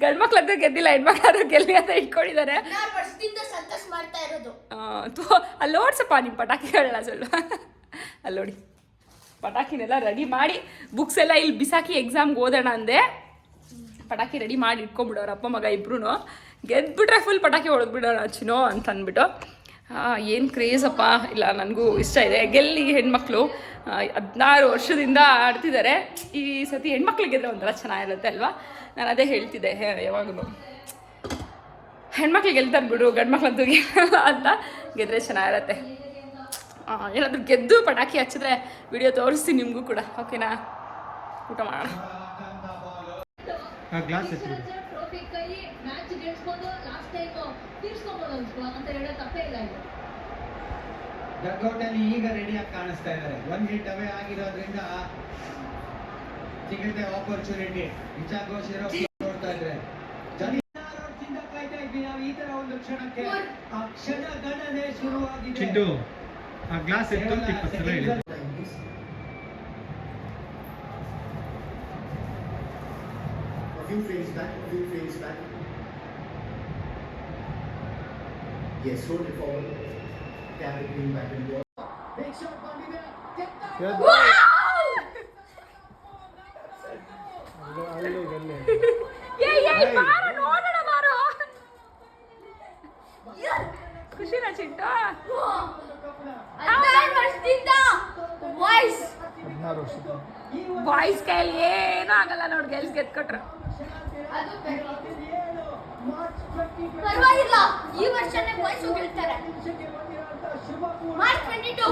ಗಂಡು ಮಕ್ಳಾದ್ರೂ ಗೆದ್ದಿಲ್ಲ ಹೆಣ್ಮಕ್ಳಾದ್ರೂ ಗೆಲ್ಲಿ ಅಂತ ಇಟ್ಕೊಂಡಿದ್ದಾರೆ. ಹದಿನಾರು ವರ್ಷದಿಂದ ಸಂತೋಷ ಮಾಡ್ತಾ ಇರೋದು. ಆ, ಥು, ಅಲ್ಲಿ ನೋಡ್ಸಪ್ಪ ನಿಮ್ಮ ಪಟಾಕಿಗಳನ್ನ ಸ್ವಲ್ಪ. ಅಲ್ಲೋಡಿ ನೋಡಿ. ಪಟಾಕಿನೆಲ್ಲ ರೆಡಿ ಮಾಡಿ ಬುಕ್ಸ್ ಎಲ್ಲ ಇಲ್ಲಿ ಬಿಸಾಕಿ ಎಕ್ಸಾಮ್ಗೆ ಓದೋಣ ಅಂದೆ. ಪಟಾಕಿ ರೆಡಿ ಮಾಡಿ ಇಟ್ಕೊಂಡ್ಬಿಡೋರು ಅಪ್ಪ ಮಗ ಇಬ್ರು ಗೆದ್ಬಿಟ್ರೆ ಫುಲ್ ಪಟಾಕಿ ಹೊಡೆದ್ಬಿಡೋಣ ಚಿನೋ ಅಂತ ಅಂದ್ಬಿಟ್ಟು. ಏನು ಕ್ರೇಜಪ್ಪ ಇಲ್ಲ ನನಗೂ ಇಷ್ಟ ಇದೆ. ಗೆಲ್ಲಿ ಹೆಣ್ಮಕ್ಳು ಹದಿನಾರು ವರ್ಷದಿಂದ ಆಡ್ತಿದ್ದಾರೆ. ಈ ಸತಿ ಹೆಣ್ಮಕ್ಳಿಗೆದ್ರೆ ಒಂಥರ ಚೆನ್ನಾಗಿರುತ್ತೆ ಅಲ್ವಾ? ನಾನು ಅದೇ ಹೇಳ್ತಿದ್ದೆ ಯಾವಾಗಲೂ. ಹೆಣ್ಮಕ್ಳು ಗೆಲ್ತಾರೆ ಬಿಡು ಗಂಡು ಮಕ್ಳಂತೂ ಅಂತ ಗೆದ್ರೆ ಚೆನ್ನಾಗಿರತ್ತೆ. ಆ, ಏನಾದರೂ ಗೆದ್ದು ಪಟಾಕಿ ಹಚ್ಚಿದ್ರೆ ವಿಡಿಯೋ ತೋರಿಸ್ತೀನಿ ನಿಮಗೂ ಕೂಡ ಓಕೆನಾ ಊಟ ಮಾಡೋಣ. ಗ್ಲಾಸ್ ಎತ್ತಿ ಟ್ರೋಫಿ ಕೈ ಮ್ಯಾಚ್ ಗೆಲ್ಸ್ಕೊಂಡು ಲಾಸ್ಟ್ ಅಂತ ಹೇಳೋ ತಪ್ಪೇ ಇಲ್ಲ ಇದು. ಡಗ್ಔಟ್ ಅಲ್ಲಿ ಈಗ ರೆಡಿಯಾಗಿ ಕಾಣಿಸ್ತಾ ಇದ್ದಾರೆ ಒಂದ್ ಹಿಟ್ ಅವೇ ಆಗಿರೋದ್ರಿಂದ ಸಿಗುತ್ತೆ ಆಪರ್ಚುನಿಟಿ ಇಚಾ ಘೋಷ್ ಇರೋ ನೋಡ್ತಾ ಇದ್ರೆ ಈ ತರ ಒಂದು ಕ್ಷಣಕ್ಕೆ ಆ ಕ್ಷಣ ಗಣನೆ ಶುರುವಾಗಿದೆ. ಚಿಂಟು ಆ ಗ್ಲಾಸ್ ಎತ್ತು ಇಪ್ಪತ್ತು ಸಲ ಹೇಳಿದ್ರು A few frames back, a few frames back. ಖುಷಿನಾ Chintu? ಹದಿನಾರು ವಾಯ್ಸ್ ಕೈಯಲ್ಲಿ ಏನೂ ಆಗಲ್ಲ ನೋಡಿ ಗೆಲ್ಸ್ ಗೆದ್ಕೊಟ್ರು. ಪರವಾಗಿಲ್ಲ ಈ ವರ್ಷನೇ ವಾಯ್ಸ್ ಗೆಲ್ತಾರೆ ಮಾರ್ಚ್ ಟ್ವೆಂಟಿ ಟು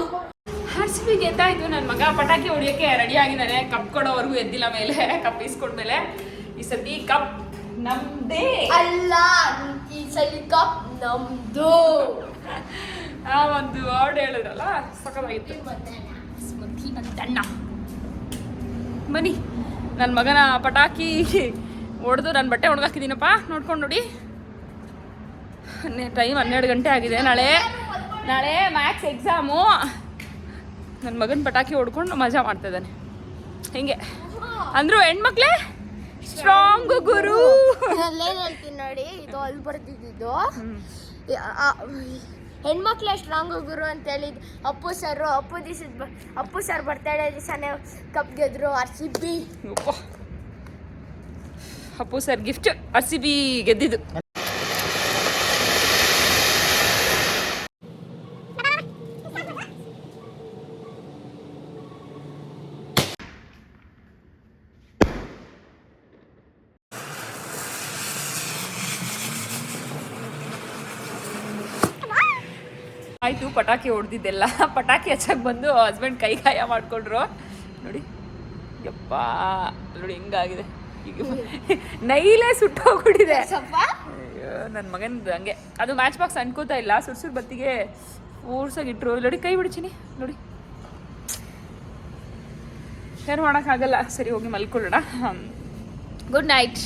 ಬಿ ಗೆದ್ದಾಯ್ತು ನನ್ನ ಮಗ. ಪಟಾಕಿ ಹೊಡಿಯೋಕ್ಕೆ ರೆಡಿ ಆಗಿದ್ದಾನೆ ಕಪ್ ಕೊಡೋವರೆಗೂ ಎದ್ದಿಲ್ಲ ಮೇಲೆ ಕಪ್ ಇಸ್ಕೊಂಡ್ಮೇಲೆ ಈ ಸತಿ ಕಪ್ ನಮ್ದೇ. ಅಲ್ಲ ಈ ಸಲ ಕಪ್ ನಮ್ದು. ಆ ಒಂದು ವರ್ಡ್ ಹೇಳಿದ್ರಲ್ಲ ಸಖತ್ತಾಗಿತ್ತು. ಸ್ಮೃತಿ ನನ್ನ ಬನ್ನಿ ನನ್ನ ಮಗನ ಪಟಾಕಿ ಹೊಡೆದು ನನ್ನ ಬಟ್ಟೆ ಒಣಗಾಕಿದ್ದೀನಪ್ಪ. ನೋಡ್ಕೊಂಡು ನೋಡಿ. ಟೈಮ್ ಹನ್ನೆರಡು ಗಂಟೆ ಆಗಿದೆ. ನಾಳೆ ನಾಳೆ ಮ್ಯಾಥ್ಸ್ ಎಕ್ಸಾಮು ನನ್ನ ಮಗನ ಪಟಾಕಿ ಹೊಡ್ಕೊಂಡು ಮಜಾ ಮಾಡ್ತಿದ್ದಾನೆ ಹಿಂಗೆ. ಅಂದ್ರು ಹೆಣ್ಮಕ್ಳೆ ಸ್ಟ್ರಾಂಗ್ ಗುರು. ಹೇಳ್ತೀನಿ ನೋಡಿ ಇದು ಅಲ್ಲಿ ಬರ್ತಿದ್ದು ಹೆಣ್ಮಕ್ಳೇ ಸ್ಟ್ರಾಂಗ್ ಗುರು ಅಂತ ಹೇಳಿದ್ ಅಪ್ಪು ಸರ್ ಅಪ್ಪು ದಿವಸದ ಅಪ್ಪು ಸರ್ ಬರ್ತಾಳೆ ದಿವಸನೇ cup ಗೆದ್ರು R C B. Appu sir gift R C B ಗೆದ್ದಿದ್ದು ಆಯ್ತು ಪಟಾಕಿ ಹೊಡೆದಿದ್ದೆಲ್ಲ. ಪಟಾಕಿ ಹಚ್ಚಕ್ಕೆ ಬಂದು ಹಸ್ಬೆಂಡ್ ಕೈ ಗಾಯ ಮಾಡ್ಕೊಂಡ್ರು. ನೋಡಿ ಯಪ್ಪ ನೋಡಿ ಹೆಂಗಾಗಿದೆ. ಈಗ ನೈಲೇ ಸುಟ್ಟೋಗ್ಬಿಟ್ಟಿದೆ. ಅಯ್ಯೋ ನನ್ನ ಮಗನದು ಹಂಗೆ. ಅದು ಮ್ಯಾಚ್ ಬಾಕ್ಸ್ ಅನ್ಕೋತಾ ಇಲ್ಲ. ಸುರ್ ಸುರ್ ಬತ್ತಿಗೆ ಊರ್ಸಾಗಿಟ್ರು ನೋಡಿ ಕೈ ಬಿಡ್ತೀನಿ ನೋಡಿ. ಏನು ಮಾಡೋಕ್ಕಾಗಲ್ಲ. ಸರಿ ಹೋಗಿ ಮಲ್ಕೊಳ್ಳೋಣ. Good night